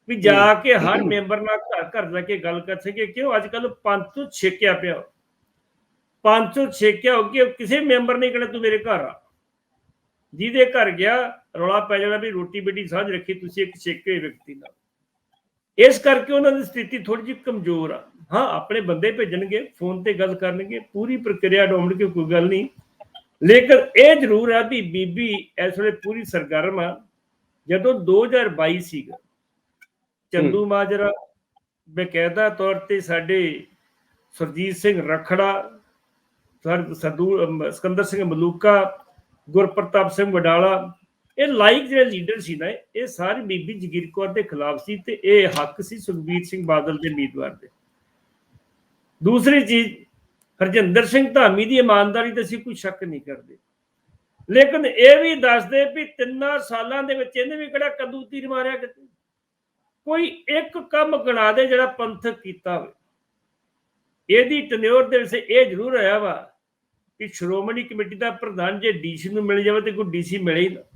ਵੀ ਜਾ ਕੇ ਹਰ ਮੈਂਬਰ ਨਾਲ ਘਰ ਘਰ ਜਾ ਕੇ ਗੱਲ ਕਰ ਸਕੇ ਕਿਉਂ? ਅੱਜ ਕੱਲ ਪੰਜ ਤੋਂ ਛੇਕਿਆ ਪਿਆ। ਪੰਜ ਤੋਂ ਛੇਕਿਆ ਹੋ ਕੇ ਕਿਸੇ ਮੈਂਬਰ ਨੇ ਕਹਿਣਾ ਤੂੰ ਮੇਰੇ ਘਰ ਆ। ਜਿਹਦੇ ਘਰ ਗਿਆ ਰੌਲਾ ਪੈ ਜਾਣਾ ਵੀ ਰੋਟੀ ਬੇਟੀ ਸਾਂਝ ਰੱਖੀ ਤੁਸੀਂ ਇੱਕ ਛੇਕੇ ਵਿਅਕਤੀ ਨਾਲ ਇਸ ਕਰਕੇ ਉਹਨਾਂ ਦੀ ਸਥਿਤੀ ਥੋੜੀ ਜਿਹੀ ਕਮਜ਼ੋਰ ਆ। ਹਾਂ ਆਪਣੇ ਬੰਦੇ ਭੇਜਣਗੇ ਫੋਨ ਤੇ ਗੱਲ ਕਰਨਗੇ ਪੂਰੀ ਪ੍ਰਕਿਰਿਆ ਡੋਮਣ ਕੇ ਕੋਈ ਗੱਲ ਨਹੀਂ। ਲੇਕਿਨ ਇਹ ਜ਼ਰੂਰ ਹੈ ਵੀ ਬੀਬੀ ਇਸ ਵੇਲੇ ਪੂਰੀ ਸਰਗਰਮ ਆ। ਜਦੋਂ 2022 ਸੀਗਾ ਚੰਦੂ ਮਾਜਰਾ ਬਕਾਇਦਾ ਤੌਰ ਤੇ ਸਾਡੇ ਸਰਜੀਤ ਸਿੰਘ ਰਖੜਾ ਸਰ ਸਦੂ ਸਿਕੰਦਰ ਸਿੰਘ ਮਲੂਕਾ ਗੁਰਪ੍ਰਤਾਪ ਸਿੰਘ ਵਡਾਲਾ ਇਹ ਲਾਈਕ ਜਿਹੜੇ ਲੀਡਰ ਸੀ ਨਾ, ਇਹ ਸਾਰੇ ਬੀਬੀ ਜਗੀਰ ਕੌਰ ਦੇ ਖਿਲਾਫ ਸੀ ਤੇ ਇਹ ਹੱਕ ਸੀ ਸੁਖਬੀਰ ਸਿੰਘ ਬਾਦਲ ਦੇ ਉਮੀਦਵਾਰ ਦੇ। ਦੂਸਰੀ ਚੀਜ਼, ਹਰਜਿੰਦਰ ਸਿੰਘ ਧਾਮੀ ਦੀ ਇਮਾਨਦਾਰੀ ਤੇ ਅਸੀਂ ਕੋਈ ਸ਼ੱਕ ਨਹੀਂ ਕਰਦੇ। ਲੇਕਿਨ ਇਹ ਵੀ ਦੱਸਦੇ ਵੀ ਤਿੰਨਾਂ ਸਾਲਾਂ ਦੇ ਵਿੱਚ ਇਹਨੇ ਵੀ ਕਿਹੜਾ ਕੱਦੂ ਤੀਰ ਮਾਰਿਆ ਕਿਤੇ? ਕੋਈ ਇੱਕ ਕੰਮ ਗਣਾ ਦੇ ਜਿਹੜਾ ਪੰਥਕ ਕੀਤਾ ਹੋਵੇ। ਇਹਦੀ ਟਨਿਓਰ ਦੇ ਵਿੱਚ ਇਹ ਜ਼ਰੂਰ ਆਇਆ ਵਾ ਕਿ ਸ਼੍ਰੋਮਣੀ ਕਮੇਟੀ ਦਾ ਪ੍ਰਧਾਨ ਜੇ ਡੀਸੀ ਨੂੰ ਮਿਲ ਜਾਵੇ ਤੇ ਕੋਈ ਡੀਸੀ ਮਿਲੇ ਹੀ ਨਾ।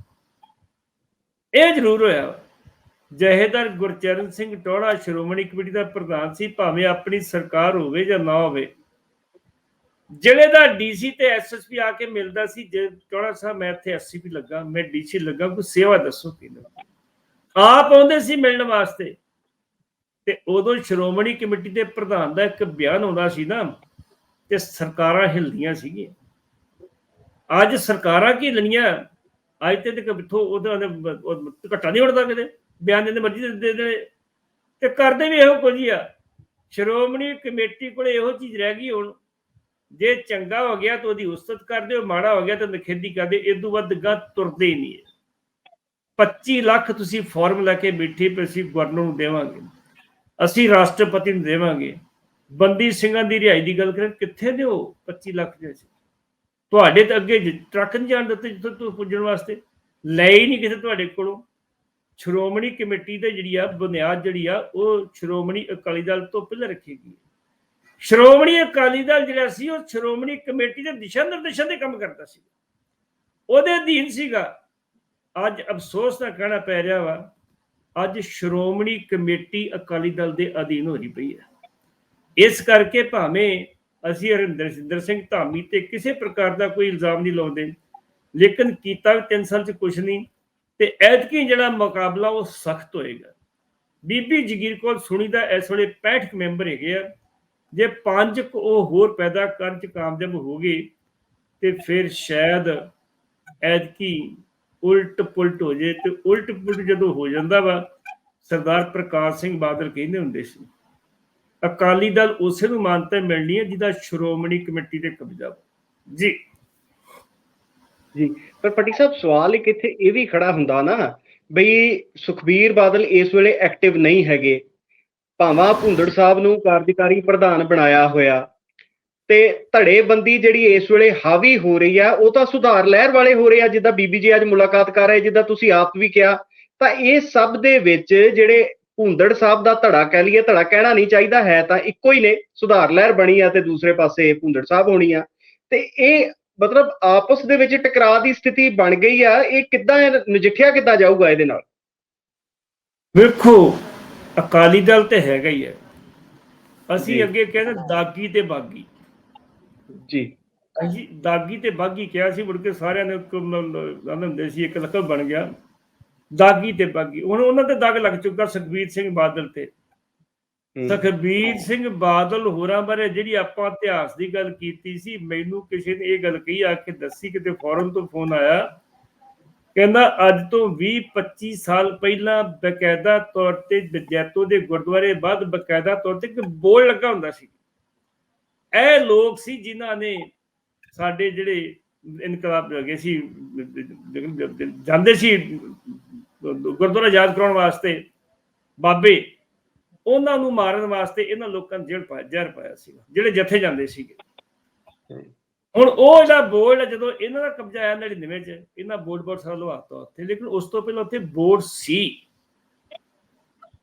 ਇਹ ਜ਼ਰੂਰ ਹੋਇਆ ਵਾ। ਜਹੇਦਾਰ ਗੁਰਚਰਨ ਸਿੰਘ ਟੋੜਾ ਸ਼੍ਰੋਮਣੀ ਕਮੇਟੀ ਦਾ ਪ੍ਰਧਾਨ ਸੀ, ਭਾਵੇਂ ਆਪਣੀ ਸਰਕਾਰ ਹੋਵੇ ਜਾਂ ਨਾ ਹੋਵੇ। ਜਿਹੜੇ ਦਾ ਡੀਸੀ ਤੇ ਐਸਐਸਪੀ ਆ ਕੇ ਮਿਲਦਾ ਸੀ, ਜੇ ਟੋੜਾ ਸਾਹਿਬ ਮੈਂ ਇੱਥੇ ਐਸਸੀਪੀ ਲੱਗਾ, ਮੈਂ ਡੀਸੀ ਲੱਗਾ, ਕੋਈ ਸੇਵਾ ਦੱਸੋ ਕਿਨੂੰ ਆਪ ਆਉਂਦੇ ਸੀ ਮਿਲਣ ਵਾਸਤੇ। ਤੇ ਉਦੋਂ ਸ਼੍ਰੋਮਣੀ ਕਮੇਟੀ ਦੇ ਪ੍ਰਧਾਨ ਦਾ ਇੱਕ ਬਿਆਨ ਆਉਂਦਾ ਸੀ ਨਾ, ਤੇ ਸਰਕਾਰਾਂ ਹਿਲਦੀਆਂ ਸੀਗੀਆਂ। ਅੱਜ ਸਰਕਾਰਾਂ ਕੀ ਲਣੀਆਂ ਅੱਜ ਤੇ ਤੇ ਕਿੱਥੋਂ ਉਹਦਾ ਘਟਾ ਨਹੀਂ ਉੜਦਾ ਕਿਤੇ, ਬਿਆਨ ਦੇ ਮਰਜ਼ੀ ਦੇ ਦੇ ਤੇ ਕਰਦੇ ਵੀ ਇਹੋ ਕੁਝ ਹੀ ਆ। ਸ਼੍ਰੋਮਣੀ ਕਮੇਟੀ ਕੋਲ ਇਹੋ ਚੀਜ਼ ਰਹਿ ਗਈ ਹੁਣ। ਜੇ ਚੰਗਾ ਹੋ ਗਿਆ ਤਾਂ ਉਹਦੀ ਉਸਤਤ ਕਰਦੇ ਹੋ ਮਾੜਾ ਹੋ ਗਿਆ ਤਾਂ ਨਖੇਦੀ ਕਰਦੇ ਇਹ ਤੋਂ ਵੱਧ ਗਾ ਤੁਰਦੇ ਹੀ ਨਹੀਂ ਹੈ। 25 ਲੱਖ ਤੁਸੀਂ ਫਾਰਮ ਲੈ ਕੇ ਬੈਠੇ ਪਏ ਅਸੀਂ ਗਵਰਨਰ ਨੂੰ ਦੇਵਾਂਗੇ। ਅਸੀਂ ਰਾਸ਼ਟਰਪਤੀ ਨੂੰ ਦੇਵਾਂਗੇ। ਬੰਦੀ ਸਿੰਘਾਂ ਦੀ ਰਿਹਾਈ ਦੀ ਗੱਲ ਕਰਾਂ, ਕਿੱਥੇ ਦਿਓ 25 ਲੱਖ ਦੇ ਸੀ ਤੁਹਾਡੇ ਤਾਂ ਅੱਗੇ ਟਰੱਕ ਨਹੀਂ ਜਾਣ ਦਿੱਤੇ ਜਿੱਥੇ ਤੁਸੀਂ ਪੁੱਜਣ ਵਾਸਤੇ, ਲੈ ਹੀ ਨਹੀਂ ਕਿਸੇ ਤੁਹਾਡੇ ਕੋਲੋਂ। ਸ਼੍ਰੋਮਣੀ ਕਮੇਟੀ ਤੇ ਜਿਹੜੀ ਆ ਬੁਨਿਆਦ ਜਿਹੜੀ ਆ, ਉਹ ਸ਼੍ਰੋਮਣੀ ਅਕਾਲੀ ਦਲ ਤੋਂ ਪਹਿਲਾਂ ਰੱਖੀ ਗਈ ਸ਼੍ਰੋਮਣੀ ਅਕਾਲੀ ਦਲ ਜਿਹੜਾ ਸੀ, ਉਹ ਸ਼੍ਰੋਮਣੀ ਕਮੇਟੀ ਦੇ ਦਿਸ਼ਾ ਨਿਰਦੇਸ਼ਾਂ ਦੇ ਕੰਮ ਕਰਦਾ ਸੀ। ਉਹਦੇ ਅਧੀਨ ਸੀਗਾ, ਅੱਜ ਅਫਸੋਸ ਨਾਲ ਕਹਿਣਾ ਪੈ ਰਿਹਾ ਵਾ, ਅੱਜ ਸ਼੍ਰੋਮਣੀ ਕਮੇਟੀ ਅਕਾਲੀ ਦਲ ਦੇ ਅਧੀਨ ਹੋ ਹੋਈ ਪਈ ਹੈ। ਇਸ ਕਰਕੇ ਭਾਵੇਂ ਅਸੀਂ ਹਰਿੰਦਰ ਸਿੰਦਰ ਸਿੰਘ ਧਾਮੀ ਤੇ ਕਿਸੇ ਪ੍ਰਕਾਰ ਦਾ ਕੋਈ ਇਲਜ਼ਾਮ ਨਹੀਂ ਲਾਉਂਦੇ। ਲੇਕਿਨ ਕੀਤਾ ਵੀ 3 ਸਾਲ ਚ ਕੁਝ ਨਹੀਂ ਤੇ ਐਤਕੀ ਜਿਹੜਾ ਮੁਕਾਬਲਾ ਉਹ ਸਖਤ ਹੋਏਗਾ। ਬੀਬੀ ਜਗੀਰ ਕੌਰ ਸੁਣੀ ਦਾ ਇਸ ਵੇਲੇ 65 ਮੈਂਬਰ ਹੈਗੇ ਆ। ਜੇ ਪੰਜ ਉਹ ਹੋਰ ਪੈਦਾ ਕਰਨ ਚ ਕਾਮਯਾਬ ਹੋ ਗਏ ਤੇ ਫਿਰ ਸ਼ਾਇਦ ਐਤਕੀ ਉਲਟ ਪੁਲਟ ਹੋ ਜੇ ਤੇ ਉਲਟ ਪੁਲਟ ਜਦੋਂ ਹੋ ਜਾਂਦਾ ਵਾ, ਸਰਦਾਰ ਪ੍ਰਕਾਸ਼ ਸਿੰਘ ਬਾਦਲ ਕਹਿੰਦੇ ਹੁੰਦੇ ਸੀ ਅਕਾਲੀ ਦਲ ਉਸੇ ਨੂੰ ਮਾਨਤਾ ਮਿਲਣੀ ਹੈ ਜਿਹਦਾ ਸ਼੍ਰੋਮਣੀ ਕਮੇਟੀ ਤੇ ਕਬਜ਼ਾ ਜੀ। ਜੀ, ਪਰ ਪੱਟੀ ਸਾਹਿਬ, ਸਵਾਲ ਇੱਕ ਇੱਥੇ ਇਹ ਵੀ ਖੜਾ ਹੁੰਦਾ ਨਾ ਬਈ ਸੁਖਬੀਰ ਬਾਦਲ ਇਸ ਵੇਲੇ ਐਕਟਿਵ ਨਹੀਂ ਹੈਗੇ। ਭਾਵਾਂ ਭੁੰਦੜ ਸਾਹਿਬ ਨੂੰ ਕਾਰਜਕਾਰੀ ਪ੍ਰਧਾਨ ਬਣਾਇਆ ਹੋਇਆ। ਤੇ ਧੜੇਬੰਦੀ ਜਿਹੜੀ ਇਸ ਵੇਲੇ ਹਾਵੀ ਹੋ ਰਹੀ ਆ, ਉਹ ਤਾਂ ਸੁਧਾਰ ਲਹਿਰ ਵਾਲੇ ਹੋ ਰਹੇ ਆ, ਜਿੱਦਾਂ ਬੀਬੀ ਜੀ ਅੱਜ ਮੁਲਾਕਾਤ ਕਰ ਰਹੇ ਜਿੱਦਾਂ ਤੁਸੀਂ ਆਪ ਵੀ ਕਿਹਾ। ਤਾਂ ਇਹ ਸਭ ਦੇ ਵਿੱਚ ਜਿਹੜੇ ਭੁੰਦੜ ਸਾਹਿਬ ਦਾ ਧੜਾ ਕਹਿ ਲਈਏ ਧੜਾ ਕਹਿਣਾ ਨਹੀਂ ਚਾਹੀਦਾ ਹੈ ਤਾਂ ਇੱਕੋ ਹੀ ਨੇ ਸੁਧਾਰ ਲਹਿਰ ਬਣੀ ਆ ਤੇ ਦੂਸਰੇ ਪਾਸੇ ਭੁੰਦੜ ਸਾਹਿਬ ਹੋਣੀ ਆ। ਤੇ ਇਹ ਮਤਲਬ ਆਪਸ ਦੇ ਵਿੱਚ ਟਕਰਾਅ ਦੀ ਸਥਿਤੀ ਬਣ ਗਈ ਆ ਇਹ ਕਿੱਦਾਂ ਨਜਿੱਠਿਆ ਕਿੱਦਾਂ ਜਾਊਗਾ ਇਹਦੇ ਨਾਲ? ਵੇਖੋ ਅਕਾਲੀ ਦਲ ਤੇ ਹੈਗਾ ਹੀ ਹੈ। ਅਸੀਂ ਅੱਗੇ ਕਹਿੰਦੇ ਦਾਗੀ ਤੇ ਬਾਗੀ। ਜੀ। ਅਸੀਂ ਦਾਗੀ ਤੇ ਬਾਗੀ ਕਿਹਾ ਸੀ ਮੁੜ ਕੇ ਸਾਰਿਆਂ ਨੇ ਹੁੰਦੇ ਸੀ ਇੱਕ ਲਕਬ ਬਣ ਗਿਆ। ਦਾਗੀ ਤੇ ਬਾਗੀ। ਹੁਣ ਉਹਨਾਂ ਤੇ ਦਾਗ ਲੱਗ ਚੁੱਕਾ ਸੁਖਬੀਰ ਸਿੰਘ ਬਾਦਲ ਤੇ। ਸੁਖਬੀਰ ਸਿੰਘ ਬਾਦਲ ਹੋਰਾਂ ਬਾਰੇ ਜਿਹੜੀ ਆਪਾਂ ਇਤਿਹਾਸ ਦੀ ਗੱਲ ਕੀਤੀ ਸੀ ਮੈਨੂੰ ਕਿਸੇ ਨੇ ਇਹ ਗੱਲ ਕਹੀ ਆ ਕੇ ਦੱਸੀ ਕਿਤੇ ਫੌਰਨ ਤੋਂ ਫੋਨ ਆਇਆ। ਕਹਿੰਦਾ ਅੱਜ ਤੋਂ 20 25 ਸਾਲ ਪਹਿਲਾਂ ਬਕਾਇਦਾ ਤੌਰ ਤੇ ਜੈਤੋ ਦੇ ਗੁਰਦੁਆਰੇ ਬਾਅਦ ਬਕਾਇਦਾ ਤੌਰ ਤੇ ਇੱਕ ਬੋਰਡ ਲੱਗਾ ਹੁੰਦਾ ਸੀ। ਇਹ ਲੋਕ ਸੀ ਜਿਨ੍ਹਾਂ ਨੇ ਸਾਡੇ ਜਿਹੜੇ ਇਨਕਲਾਬ ਲੱਗੇ ਸੀ ਜਾਂਦੇ ਸੀ ਗੁਰਦੁਆਰਾ ਯਾਦ ਕਰਾਉਣ ਵਾਸਤੇ ਬਾਬੇ ਉਹਨਾਂ ਨੂੰ ਮਾਰਨ ਵਾਸਤੇ ਇਹਨਾਂ ਲੋਕਾਂ ਨੇ ਜੇਲ੍ਹ ਪਾਇਆ ਜ਼ਹਿਰ ਪਾਇਆ ਸੀ ਜਿਹੜੇ ਜਥੇ ਜਾਂਦੇ ਸੀਗੇ। ਹੁਣ ਉਹ ਜਿਹੜਾ ਬੋਰਡ ਜਦੋਂ ਇਹਨਾਂ ਦਾ ਕਬਜ਼ਾ ਆਇਆ 99 ਚ ਇਹਨਾਂ ਬੋਰਡ ਬੋਰਡ ਸਾਰਾ ਲਵਾਤਾ ਉੱਥੇ ਲੇਕਿਨ ਉਸ ਤੋਂ ਪਹਿਲਾਂ ਉੱਥੇ ਬੋਰਡ ਸੀ।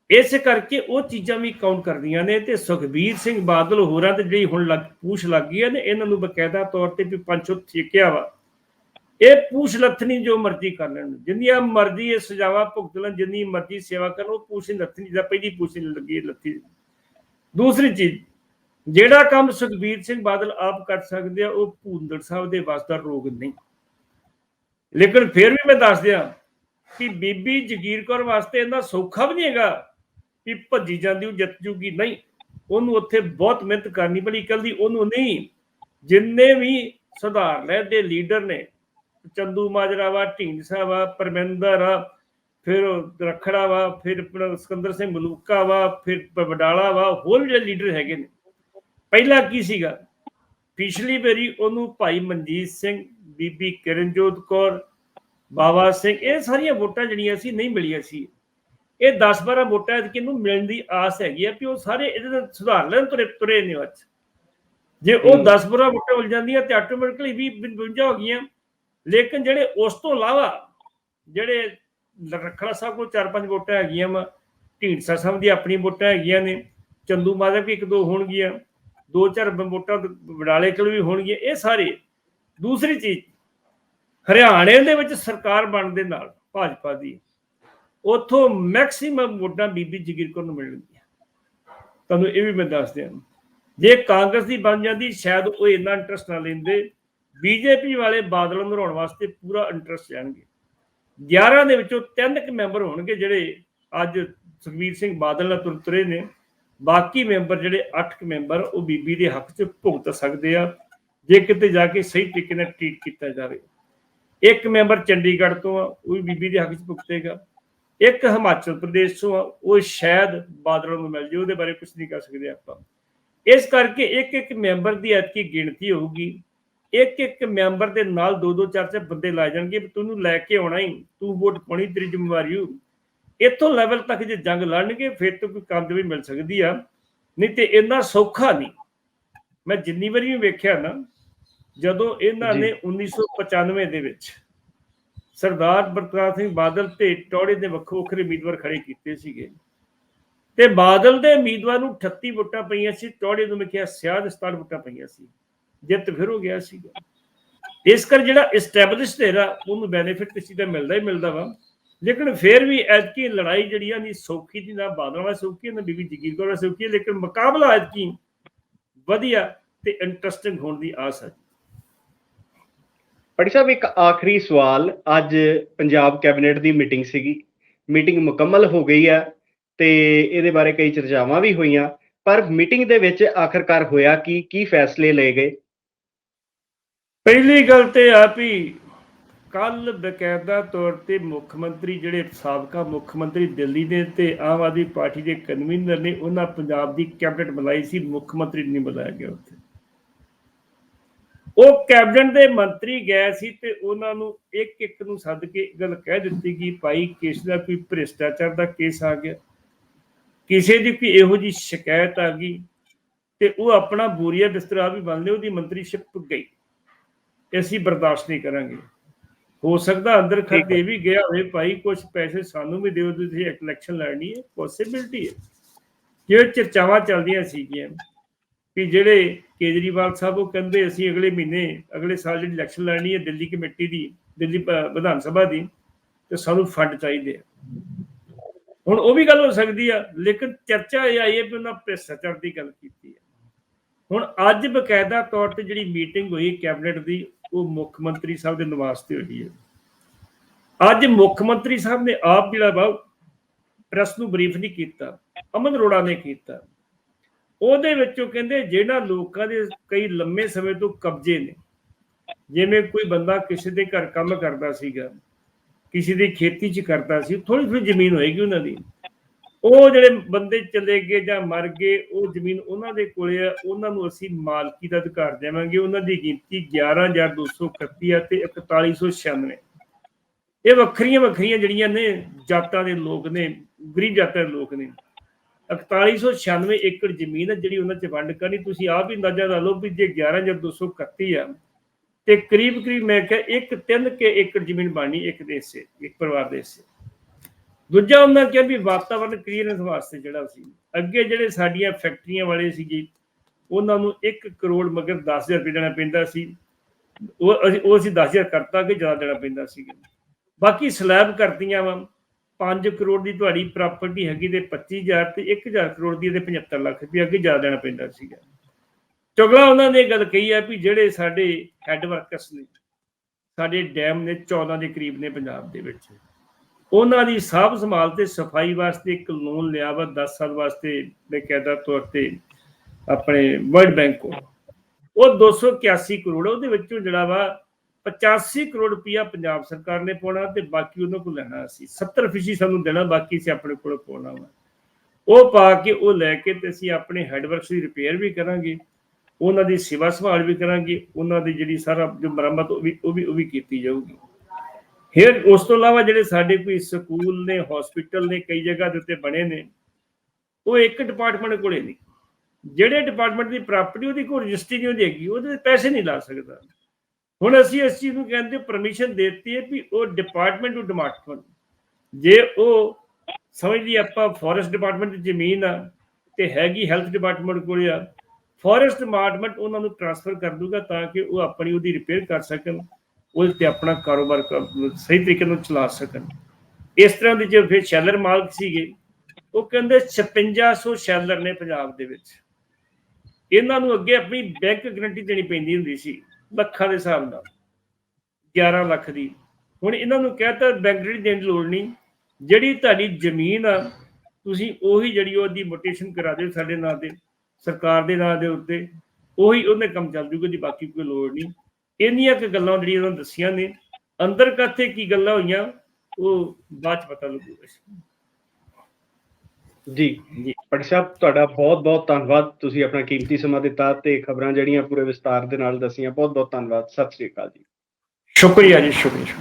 ਇਸੇ ਕਰਕੇ ਉਹ ਚੀਜ਼ਾਂ ਵੀ ਕਾਊਂਟ ਕਰਦੀਆਂ ਨੇ ਤੇ ਸੁਖਬੀਰ ਸਿੰਘ ਬਾਦਲ ਹੋਰਾਂ ਤੇ ਜਿਹੜੀ ਹੁਣ ਲੱਗ ਪੂਛ ਲੱਗ ਗਈ ਹੈ ਨੇ ਇਹਨਾਂ ਨੂੰ ਬਕਾਇਦਾ ਤੌਰ ਤੇ ਵੀ ਪੰਚੋ ਠੇਕਿਆ ਵਾ। ਇਹ ਪੂਛ ਲੱਥਣੀ ਜੋ ਮਰਜ਼ੀ ਕਰ ਲੈਣ। ਜਿੰਨੀਆਂ ਮਰਜ਼ੀ ਇਹ ਸਜ਼ਾਵਾਂ ਭੁਗਤ ਲੈਣ, ਜਿੰਨੀ ਮਰਜ਼ੀ ਸੇਵਾ ਕਰਨ, ਉਹ ਪੂਛ ਨਹੀਂ ਲੱਥਣੀ ਜਿਹਦਾ ਪਹਿਲੀ ਪੂਛ ਨਹੀਂ ਲੱਗੀ ਲੱਥੀ। ਦੂਸਰੀ ਚੀਜ਼, ਜਿਹੜਾ ਕੰਮ ਸੁਖਬੀਰ ਸਿੰਘ ਬਾਦਲ ਆਪ ਕਰ ਸਕਦੇ ਆ, ਉਹ ਭੂੰਦੜ ਸਾਹਿਬ ਦੇ ਵਾਸਤੇ ਰੋਗ ਨਹੀਂ। ਲੇਕਿਨ ਫਿਰ ਵੀ ਮੈਂ ਦੱਸ ਦਿਆਂ ਕਿ ਬੀਬੀ ਜਗੀਰ ਕੌਰ ਵਾਸਤੇ ਇਹਦਾ ਸੌਖਾ ਵੀ ਨਹੀਂ ਹੈਗਾ ਕਿ ਭੱਜੀ ਜਾਂਦੀ, ਉਹ ਜਿੱਤ ਜੂਗੀ। ਨਹੀਂ, ਉਹਨੂੰ ਉੱਥੇ ਬਹੁਤ ਮਿਹਨਤ ਕਰਨੀ ਪੜੀ ਇਕੱਲੀ ਉਹਨੂੰ ਨਹੀਂ। ਜਿੰਨੇ ਵੀ ਸੁਧਾਰ ਲੈ ਦੇ ਲੀਡਰ ਨੇ ਚੰਦੂ ਮਾਜਰਾ ਵਾ ਢੀਂਡਸਾ ਵਾ ਪਰਮਿੰਦਰ ਆ ਫਿਰ ਰਖੜਾ ਵਾ ਫਿਰ ਸਿਕੰਦਰ ਸਿੰਘ ਮਲੂਕਾ ਵਾ ਫਿਰ ਵਡਾਲਾ ਵਾ ਹੋਰ ਜਿਹੜੇ ਲੀਡਰ ਹੈਗੇ ਨੇ। ਪਹਿਲਾਂ ਕੀ ਸੀਗਾ? ਪਿਛਲੀ ਵਾਰੀ ਉਹਨੂੰ ਭਾਈ ਮਨਜੀਤ ਸਿੰਘ ਬੀਬੀ ਕਿਰਨਜੋਤ ਕੌਰ ਬਾਬਾ ਸਿੰਘ ਇਹ ਸਾਰੀਆਂ ਵੋਟਾਂ ਜਿਹੜੀਆਂ ਸੀ ਨਹੀਂ ਮਿਲੀਆਂ ਸੀ। ਇਹ 10-12 ਵੋਟਾਂ ਕਿ ਨੂੰ ਮਿਲਣ ਦੀ ਆਸ ਹੈਗੀ ਆ ਕਿ ਉਹ ਸਾਰੇ ਇਹਦੇ ਨਾਲ ਸੁਧਾਰ ਲੈਣ ਤੁਰੇ ਤੁਰੇ ਨੇ ਅੱਜ। ਜੇ ਉਹ ਹਮ। 10-12 ਵੋਟਾਂ ਮਿਲ ਜਾਂਦੀਆਂ ਤੇ ਆਟੋਮੈਟਿਕਲੀ ਵੀ 52 ਹੋ ਗਈਆਂ ਲੇਕਿਨ ਜਿਹੜੇ ਉਸ ਤੋਂ ਇਲਾਵਾ ਜਿਹੜੇ ਰਖੜਾ ਸਾਹਿਬ ਕੋਲ 4-5 ਵੋਟਾਂ ਹੈਗੀਆਂ ਵਾ, ਢੀਂਡਸਾ ਸਾਹਿਬ ਦੀ ਆਪਣੀ ਵੋਟਾਂ ਹੈਗੀਆਂ ਨੇ, ਚੰਦੂ ਮਾਧਵ ਵੀ ਇੱਕ ਦੋ ਹੋਣਗੀਆਂ, ਦੋ ਚਾਰ ਵੋਟਾਂ ਵਡਾਲੇ ਕੋਲ ਵੀ ਹੋਣਗੀਆਂ, ਇਹ ਸਾਰੇ। ਦੂਸਰੀ ਚੀਜ਼, ਹਰਿਆਣੇ ਦੇ ਵਿੱਚ ਸਰਕਾਰ ਬਣਨ ਦੇ ਨਾਲ ਭਾਜਪਾ ਦੀ, ਉਥੋਂ ਮੈਕਸਿਮਮ ਵੋਟਾਂ ਬੀਬੀ ਜਗੀਰ ਕੌਰ ਨੂੰ ਮਿਲਣਗੀਆਂ। ਤੁਹਾਨੂੰ ਇਹ ਵੀ ਮੈਂ ਦੱਸ ਦਿਆਂ। ਜੇ ਕਾਂਗਰਸ ਦੀ ਬਣ ਜਾਂਦੀ, ਸ਼ਾਇਦ ਉਹ ਇੰਨਾ ਇੰਟਰਸਟ ਨਾ ਲੈਂਦੇ ਬੀਜੇਪੀ ਵਾਲੇ ਬਾਦਲ ਨੂੰ ਹਰਾਉਣ ਵਾਸਤੇ ਪੂਰਾ ਇੰਟਰਸਟ ਲੈਣਗੇ 11 ਦੇ ਵਿੱਚੋਂ ਤਿੰਨ ਕੁ ਮੈਂਬਰ ਹੋਣਗੇ ਜਿਹੜੇ ਅੱਜ ਸੁਖਬੀਰ ਸਿੰਘ ਬਾਦਲ ਨਾਲ ਤੁਰ ਤੁਰੇ ਨੇ। ਬਾਕੀ ਮੈਂਬਰ ਜਿਹੜੇ 8 ਕੁ ਮੈਂਬਰ ਉਹ ਬੀਬੀ ਦੇ ਹੱਕ 'ਚ ਭੁਗਤ ਸਕਦੇ ਆ, ਜੇ ਕਿਤੇ ਜਾ ਕੇ ਸਹੀ ਤਰੀਕੇ ਨਾਲ ਟ੍ਰੀਟ ਕੀਤਾ ਜਾਵੇ। ਇੱਕ ਮੈਂਬਰ ਚੰਡੀਗੜ੍ਹ ਤੋਂ ਆ, ਉਹ ਵੀ ਬੀਬੀ ਦੇ ਹੱਕ 'ਚ ਭੁਗਤੇਗਾ। ਇੱਕ ਹਿਮਾਚਲ ਪ੍ਰਦੇਸ਼ ਤੋਂ ਆ, ਉਹ ਸ਼ਾਇਦ ਬਾਦਲਾਂ ਨੂੰ ਮਿਲ ਜੇ, ਉਹਦੇ ਬਾਰੇ ਕੁਝ ਨਹੀਂ ਕਰ ਸਕਦੇ ਆਪਾਂ। ਇਸ ਕਰਕੇ ਇੱਕ ਇੱਕ ਮੈਂਬਰ ਦੀ ਐਤਕੀ ਗਿਣਤੀ ਹੋਊਗੀ। ਇੱਕ ਇੱਕ ਮੈਂਬਰ ਦੇ ਨਾਲ ਦੋ ਦੋ ਚਾਰ ਚਾਰ ਬੰਦੇ ਲਾ ਜਾਣਗੇ ਤੈਨੂੰ ਲੈ ਕੇ ਆਉਣਾ ਹੀ ਤੂੰ ਵੋਟ ਪਾਉਣੀ ਤੇਰੀ ਜ਼ਿੰਮੇਵਾਰੀ ਹੋ ਇੱਥੋਂ ਲੈਵਲ ਤੱਕ ਜੇ ਜੰਗ ਲੜਨਗੇ ਫਿਰ ਤਾਂ ਕੋਈ ਕੰਮ ਵੀ ਮਿਲ ਸਕਦੀ ਆ। ਨਹੀਂ ਤੇ ਇੰਨਾ ਸੌਖਾ ਨਹੀਂ। ਮੈਂ ਜਿੰਨੀ ਵਾਰੀ ਵੀ ਵੇਖਿਆ ਨਾ ਜਦੋਂ ਇਹਨਾਂ। ਨੇ 1995 ਦੇ ਵਿੱਚ ਸਰਦਾਰ ਬਰਤਰਾਜ ਸਿੰਘ ਬਾਦਲ ਤੇ ਟੌੜੇ ਦੇ ਵੱਖੋ ਵੱਖਰੇ ਉਮੀਦਵਾਰ ਖੜੇ ਕੀਤੇ ਸੀਗੇ। ਤੇ ਬਾਦਲ ਦੇ ਉਮੀਦਵਾਰ ਨੂੰ 38 ਵੋਟਾਂ ਪਈਆਂ ਸੀ ਟੌੜੇ ਨੂੰ ਮੈਂ ਕਿਹਾ 67 ਵੋਟਾਂ ਪਈਆਂ ਸੀ। ਜਿੱਤ ਫਿਰ ਹੋ ਗਿਆ ਸੀਗਾ। ਇਸ ਕਰ ਜਿਹੜਾ ਇਸਟੈਬਲਿਸ਼ ਤੇਰਾ ਉਹਨੂੰ ਬੈਨੀਫਿਟ ਕਿਸੇ ਦਾ ਮਿਲਦਾ ਹੀ ਮਿਲਦਾ ਵਾ। ਲੇਕਿਨ ਫਿਰ ਵੀ ਐਤਕੀ ਲੜਾਈ ਜਿਹੜੀ ਆ ਨਹੀਂ ਸੌਖੀ ਦੀ ਨਾ ਬਾਦਲ ਵਾਲਾ ਸੌਖੀ ਨਾ ਬੀਬੀ ਜਗੀਰ ਕੌਰ ਵਾਲਾ ਸੌਖੀ ਲੇਕਿਨ ਮੁਕਾਬਲਾ ਐਤਕੀ ਵਧੀਆ ਤੇ ਇੰਟਰਸਟਿੰਗ ਹੋਣ ਦੀ ਆਸ ਹੈ ਪਟੀ ਸਾਹਿਬ, ਇੱਕ ਆਖਰੀ ਸਵਾਲ। ਅੱਜ ਪੰਜਾਬ ਕੈਬਨਿਟ ਦੀ ਮੀਟਿੰਗ ਸੀਗੀ। ਮੀਟਿੰਗ ਮੁਕੰਮਲ ਹੋ ਗਈ ਹੈ ਤੇ ਇਹਦੇ ਬਾਰੇ ਕਈ ਚਰਚਾਵਾਂ ਵੀ ਹੋਈਆਂ। ਪਰ ਮੀਟਿੰਗ ਦੇ ਵਿੱਚ ਆਖਰਕਾਰ ਹੋਇਆ ਕਿ? ਕੀ ਫੈਸਲੇ ਲਏ ਗਏ? ਪਹਿਲੀ ਗੱਲ ਤੇ ਆ ਵੀ ਕੱਲ ਬਕਾਇਦਾ ਤੌਰ ਤੇ ਮੁੱਖ ਮੰਤਰੀ ਜਿਹੜੇ ਸਾਬਕਾ ਮੁੱਖ ਮੰਤਰੀ ਦਿੱਲੀ ਦੇ ਤੇ ਆਮ ਆਦਮੀ ਪਾਰਟੀ ਦੇ ਕਨਵੀਨਰ ਨੇ, ਉਹਨਾਂ ਪੰਜਾਬ ਦੀ ਕੈਬਨਿਟ ਬੁਲਾਈ ਸੀ, ਮੁੱਖ ਮੰਤਰੀ ਨਹੀਂ ਬੁਲਾਇਆ ਗਿਆ ਉੱਥੇ। ਉਹ ਕੈਬਨਿਟ ਦੇ ਮੰਤਰੀ ਗਏ ਸੀ ਤੇ ਉਹਨਾਂ ਨੂੰ ਇੱਕ ਇੱਕ ਨੂੰ ਸੱਦ ਕੇ ਗੱਲ ਕਹਿ ਦਿੱਤੀ ਕਿ ਭਾਈ ਕਿਸ ਦਾ ਕੋਈ ਭ੍ਰਿਸ਼ਟਾਚਾਰ ਦਾ ਕੇਸ ਆ ਗਿਆ। ਕਿਸੇ ਦੀ ਕੋਈ ਇਹੋ ਜੀ ਸ਼ਿਕਾਇਤ ਆ ਗਈ ਤੇ ਉਹ ਆਪਣਾ ਬੂਰੀਆ ਬਿਸਤਰਾ ਵੀ ਬੰਨ ਲਿਆ, ਉਹਦੀ ਮੰਤਰੀਸ਼ਿਪ ਗਈ। ਤੇ ਅਸੀਂ ਬਰਦਾਸ਼ਤ ਨਹੀਂ ਕਰਾਂਗੇ। ਹੋ ਸਕਦਾ ਅੰਦਰ ਖੱਤ ਇਹ ਵੀ ਗਿਆ ਹੋਵੇ ਭਾਈ ਕੁਝ ਪੈਸੇ ਸਾਨੂੰ ਵੀ ਦਿਓ ਤੁਸੀਂ ਇਲੈਕਸ਼ਨ ਲੜਨੀ ਹੈ ਪੋਸਿਬਿਲਿਟੀ ਹੈ। ਜਿਹੜੇ ਚਰਚਾਵਾਂ ਚੱਲਦੀਆਂ ਸੀਗੀਆਂ ਕਿ ਜਿਹੜੇ ਕੇਜਰੀਵਾਲ ਸਾਹਿਬ ਉਹ ਕਹਿੰਦੇ ਅਸੀਂ ਅਗਲੇ ਮਹੀਨੇ ਅਗਲੇ ਸਾਲ ਜਿਹੜੀ ਇਲੈਕਸ਼ਨ ਲੜਨੀ ਹੈ ਦਿੱਲੀ ਕਮੇਟੀ ਦੀ ਦਿੱਲੀ ਵਿਧਾਨ ਸਭਾ ਦੀ ਤੇ ਸਾਨੂੰ ਫੰਡ ਚਾਹੀਦੇ ਆ। ਹੁਣ ਉਹ ਵੀ ਗੱਲ ਹੋ ਸਕਦੀ ਆ ਲੇਕਿਨ ਚਰਚਾ ਇਹ ਆਈ ਹੈ ਵੀ ਉਹਨਾਂ ਭ੍ਰਿਸ਼ਟਾਚਾਰ ਦੀ ਗੱਲ ਕੀਤੀ ਹੈ। ਹੁਣ ਅੱਜ ਬਕਾਇਦਾ ਤੌਰ ਤੇ ਜਿਹੜੀ ਮੀਟਿੰਗ ਹੋਈ ਕੈਬਨਿਟ ਦੀ, ਉਹ ਮੁੱਖ ਮੰਤਰੀ ਸਾਹਿਬ ਦੇ ਨਿਵਾਸ ਤੇ ਹੋਈ ਹੈ। ਅੱਜ ਮੁੱਖ ਮੰਤਰੀ ਸਾਹਿਬ ਨੇ ਆਪ ਜਿਹੜਾ ਵਾ, ਪ੍ਰੈਸ ਨੂੰ ਬਰੀਫ ਨਹੀਂ ਕੀਤਾ, ਅਮਨ ਅਰੋੜਾ ਨੇ ਕੀਤਾ। ਉਹਦੇ ਵਿੱਚੋਂ ਕਹਿੰਦੇ ਜਿਹੜਾ ਲੋਕਾਂ ਦੇ ਕਈ ਲੰਮੇ ਸਮੇਂ ਤੋਂ ਕਬਜ਼ੇ ਨੇ, ਜਿਵੇਂ ਕੋਈ ਬੰਦਾ ਕਿਸੇ ਦੇ ਘਰ ਕੰਮ ਕਰਦਾ ਸੀਗਾ, ਕਿਸੇ ਦੀ ਖੇਤੀ 'ਚ ਕਰਦਾ ਸੀ ਥੋੜੀ ਥੋੜੀ ਜ਼ਮੀਨ ਹੋਏਗੀ ਉਹਨਾਂ ਦੀ। ਉਹ ਜਿਹੜੇ ਬੰਦੇ ਚਲੇ ਗਏ ਜਾਂ ਮਰ ਗਏ, ਉਹ ਜ਼ਮੀਨ ਉਹਨਾਂ ਦੇ ਕੋਲੇ ਆ, ਉਹਨਾਂ ਨੂੰ ਅਸੀਂ ਮਾਲਕੀ ਦਾ ਅਧਿਕਾਰ ਦੇਵਾਂਗੇ। ਉਹਨਾਂ ਦੀ ਗਿਣਤੀ 11231 ਆ ਤੇ 4196 ਇਹ ਵੱਖਰੀਆਂ ਵੱਖਰੀਆਂ ਜਿਹੜੀਆਂ ਨੇ ਜਾਤਾਂ ਦੇ ਲੋਕ ਨੇ, ਗਰੀਬ ਜਾਤਾਂ ਦੇ ਲੋਕ ਨੇ। 4196 ਏਕੜ ਜ਼ਮੀਨ ਹੈ ਜਿਹੜੀ ਉਹਨਾਂ 'ਚ ਵੰਡ ਕਰਨੀ। ਤੁਸੀਂ ਆਪ ਹੀ ਅੰਦਾਜ਼ਾ ਲਾ ਲਓ ਵੀ ਜੇ 11231 ਆ, ਤੇ ਕਰੀਬ ਕਰੀਬ ਮੈਂ ਕਿਹਾ ਇੱਕ ਤਿੰਨ ਕੇ ਏਕੜ ਜ਼ਮੀਨ ਬਾਣੀ ਇੱਕ ਦੇ ਹਿੱਸੇ ਇੱਕ ਪਰਿਵਾਰ ਦੇ ਹਿੱਸੇ ਦੂਜਾ ਉਹਨਾਂ ਕਿਹਾ ਵੀ ਵਾਤਾਵਰਨ ਕਲੀਅਰੈਂਸ ਵਾਸਤੇ ਜਿਹੜਾ ਸੀ, ਅੱਗੇ ਜਿਹੜੇ ਸਾਡੀਆਂ ਫੈਕਟਰੀਆਂ ਵਾਲੇ ਸੀਗੇ, ਉਹਨਾਂ ਨੂੰ 1 ਕਰੋੜ ਮਗਰ 10000 ਰੁਪਏ ਦੇਣਾ ਪੈਂਦਾ ਸੀ। ਉਹ ਅਸੀਂ ਉਹ ਅਸੀਂ 10000 ਕਰਤਾ ਕਿ ਜ਼ਿਆਦਾ ਦੇਣਾ ਪੈਂਦਾ ਸੀਗਾ ਬਾਕੀ ਸਲੈਬ ਕਰਤੀਆਂ ਵਾ 5 ਕਰੋੜ ਦੀ ਤੁਹਾਡੀ ਪ੍ਰਾਪਰਟੀ ਹੈਗੀ ਤੇ 25000 ਤੇ 1000 ਕਰੋੜ ਦੀ ਇਹਦੇ 75 ਲੱਖ ਰੁਪਏ ਅੱਗੇ ਜ਼ਿਆਦਾ ਦੇਣਾ ਪੈਂਦਾ ਸੀਗਾ ਚਗਲਾ ਉਹਨਾਂ ਨੇ ਇਹ ਗੱਲ ਕਹੀ ਹੈ ਵੀ ਜਿਹੜੇ ਸਾਡੇ ਹੈੱਡ ਵਰਕਰਸ ਨੇ, ਸਾਡੇ ਡੈਮ ਨੇ 14 ਦੇ ਕਰੀਬ ਨੇ ਪੰਜਾਬ ਦੇ ਵਿੱਚ। ਉਹਨਾਂ ਦੀ ਸਾਂਭ ਸੰਭਾਲ ਤੇ ਸਫ਼ਾਈ ਵਾਸਤੇ ਇੱਕ ਲੋਨ ਲਿਆ ਵਾ 10 ਸਾਲ ਵਾਸਤੇ ਬਕਾਇਦਾ ਤੌਰ ਤੇ ਆਪਣੇ ਵਰਲਡ ਬੈਂਕ ਕੋਲ। ਉਹ 281 ਕਰੋੜ ਉਹਦੇ ਵਿੱਚੋਂ ਜਿਹੜਾ ਵਾ 85 ਕਰੋੜ ਰੁਪਇਆ ਪੰਜਾਬ ਸਰਕਾਰ ਨੇ ਪਾਉਣਾ ਤੇ ਬਾਕੀ ਉਹਨਾਂ ਕੋਲ ਲੈਣਾ ਸੀ 70 ਫੀਸਦੀ ਸਾਨੂੰ ਦੇਣਾ, ਬਾਕੀ ਸੀ ਆਪਣੇ ਕੋਲ ਪਾਉਣਾ ਵਾ। ਉਹ ਪਾ ਕੇ, ਉਹ ਲੈ ਕੇ ਤੇ ਅਸੀਂ ਆਪਣੇ ਹੈਡਵਰਕਸ ਦੀ ਰਿਪੇਅਰ ਵੀ ਕਰਾਂਗੇ, ਉਹਨਾਂ ਦੀ ਸੇਵਾ ਸੰਭਾਲ ਵੀ ਕਰਾਂਗੇ, ਉਹਨਾਂ ਦੀ ਜਿਹੜੀ ਸਾਰਾ ਜੋ ਮੁਰੰਮਤ ਉਹ ਵੀ ਉਹ ਵੀ ਉਹ ਵੀ ਕੀਤੀ ਜਾਊਗੀ। ਫਿਰ ਉਸ ਤੋਂ ਇਲਾਵਾ ਜਿਹੜੇ ਸਾਡੇ ਕੋਈ ਸਕੂਲ ਨੇ ਹਸਪੀਟਲ ਨੇ, ਕਈ ਜਗ੍ਹਾ ਦੇ ਉੱਤੇ ਬਣੇ ਨੇ, ਉਹ ਇੱਕ ਡਿਪਾਰਟਮੈਂਟ ਕੋਲੇ ਨਹੀਂ। ਜਿਹੜੇ ਡਿਪਾਰਟਮੈਂਟ ਦੀ ਪ੍ਰਾਪਰਟੀ ਉਹਦੀ ਕੋਈ ਰਜਿਸਟਰੀ ਨਹੀਂ ਉਹਦੀ ਹੈਗੀ, ਉਹਦੇ ਪੈਸੇ ਨਹੀਂ ਲਾ ਸਕਦਾ। ਹੁਣ ਅਸੀਂ ਇਸ ਚੀਜ਼ ਨੂੰ ਕਹਿੰਦੇ ਪਰਮਿਸ਼ਨ ਦਿੱਤੀ ਹੈ ਵੀ ਉਹ ਡਿਪਾਰਟਮੈਂਟ ਨੂੰ ਡਿਪਾਰਟਮੈਂਟ ਜੇ ਉਹ ਸਮਝ ਲਈ ਆਪਾਂ ਫੋਰੈਸਟ ਡਿਪਾਰਟਮੈਂਟ ਦੀ ਜ਼ਮੀਨ ਆ, ਤੇ ਹੈਗੀ ਹੈਲਥ ਡਿਪਾਰਟਮੈਂਟ ਕੋਲ ਆ ਫੋਰੈਸਟ ਡਿਪਾਰਟਮੈਂਟ ਉਹਨਾਂ ਨੂੰ ਟ੍ਰਾਂਸਫਰ ਕਰ ਦੂਗਾ ਤਾਂ ਕਿ ਉਹ ਆਪਣੀ ਉਹਦੀ ਰਿਪੇਅਰ ਕਰ ਸਕਣ। ਉਹਦੇ ਤੇ ਆਪਣਾ ਕਾਰੋਬਾਰ ਸਹੀ ਤਰੀਕੇ ਨਾਲ ਚਲਾ ਸਕਣ। ਇਸ ਤਰ੍ਹਾਂ ਦੇ ਜੇ ਫਿਰ ਸ਼ੈਲਰ ਮਾਲਕ ਸੀਗੇ, ਉਹ ਕਹਿੰਦੇ 5600 ਸ਼ੈਲਰ ਨੇ ਪੰਜਾਬ ਦੇ ਵਿੱਚ। ਇਹਨਾਂ ਨੂੰ ਅੱਗੇ ਆਪਣੀ ਬੈਂਕ ਗਰੰਟੀ ਦੇਣੀ ਪੈਂਦੀ ਹੁੰਦੀ ਸੀ, ਲੱਖਾਂ ਦੇ ਹਿਸਾਬ ਨਾਲ। 11 ਲੱਖ ਦੀ। ਹੁਣ ਇਹਨਾਂ ਨੂੰ ਕਹਤਾ ਬੈਂਕ ਗਰੰਟੀ ਦੇਣ ਦੀ ਲੋੜ ਨਹੀਂ, ਜਿਹੜੀ ਤੁਹਾਡੀ ਜ਼ਮੀਨ ਆ, ਤੁਸੀਂ ਉਹੀ ਜਿਹੜੀ ਉਹਦੀ ਮੋਟੇਸ਼ਨ ਕਰਾ ਦਿਓ ਸਾਡੇ ਨਾਂ ਤੇ, ਸਰਕਾਰ ਦੇ ਨਾਂ ਦੇ ਉੱਤੇ, ਉਹੀ ਉਹਨੇ ਕੰਮ ਚੱਲ ਜੂਗਾ ਦੀ ਬਾਕੀ ਕੋਈ ਲੋੜ ਨਹੀਂ। ਇੰਨੀਆਂ ਕਿ ਗੱਲਾਂ ਜਿਹੜੀਆਂ ਉਹਨਾਂ ਦੱਸੀਆਂ ਨੇ ਅੰਦਰ ਕਾਥੇ ਕੀ ਗੱਲਾਂ ਹੋਈਆਂ ਉਹ ਬਾਅਦ ਚ ਪਤਾ ਲੱਗੂਗਾ ਜੀ। ਜੀ ਪਟੀ ਸਾਹਿਬ ਤੁਹਾਡਾ ਬਹੁਤ ਬਹੁਤ ਧੰਨਵਾਦ ਤੁਸੀਂ ਆਪਣਾ ਕੀਮਤੀ ਸਮਾਂ ਦਿੱਤਾ ਤੇ ਖਬਰਾਂ ਜਿਹੜੀਆਂ ਪੂਰੇ ਵਿਸਤਾਰ ਦੇ ਨਾਲ ਦੱਸੀਆਂ ਬਹੁਤ ਬਹੁਤ ਧੰਨਵਾਦ ਸਤਿ ਸ੍ਰੀ ਅਕਾਲ ਜੀ। ਸ਼ੁਕਰੀਆ ਜੀ ਸ਼ੁਕਰੀਆ।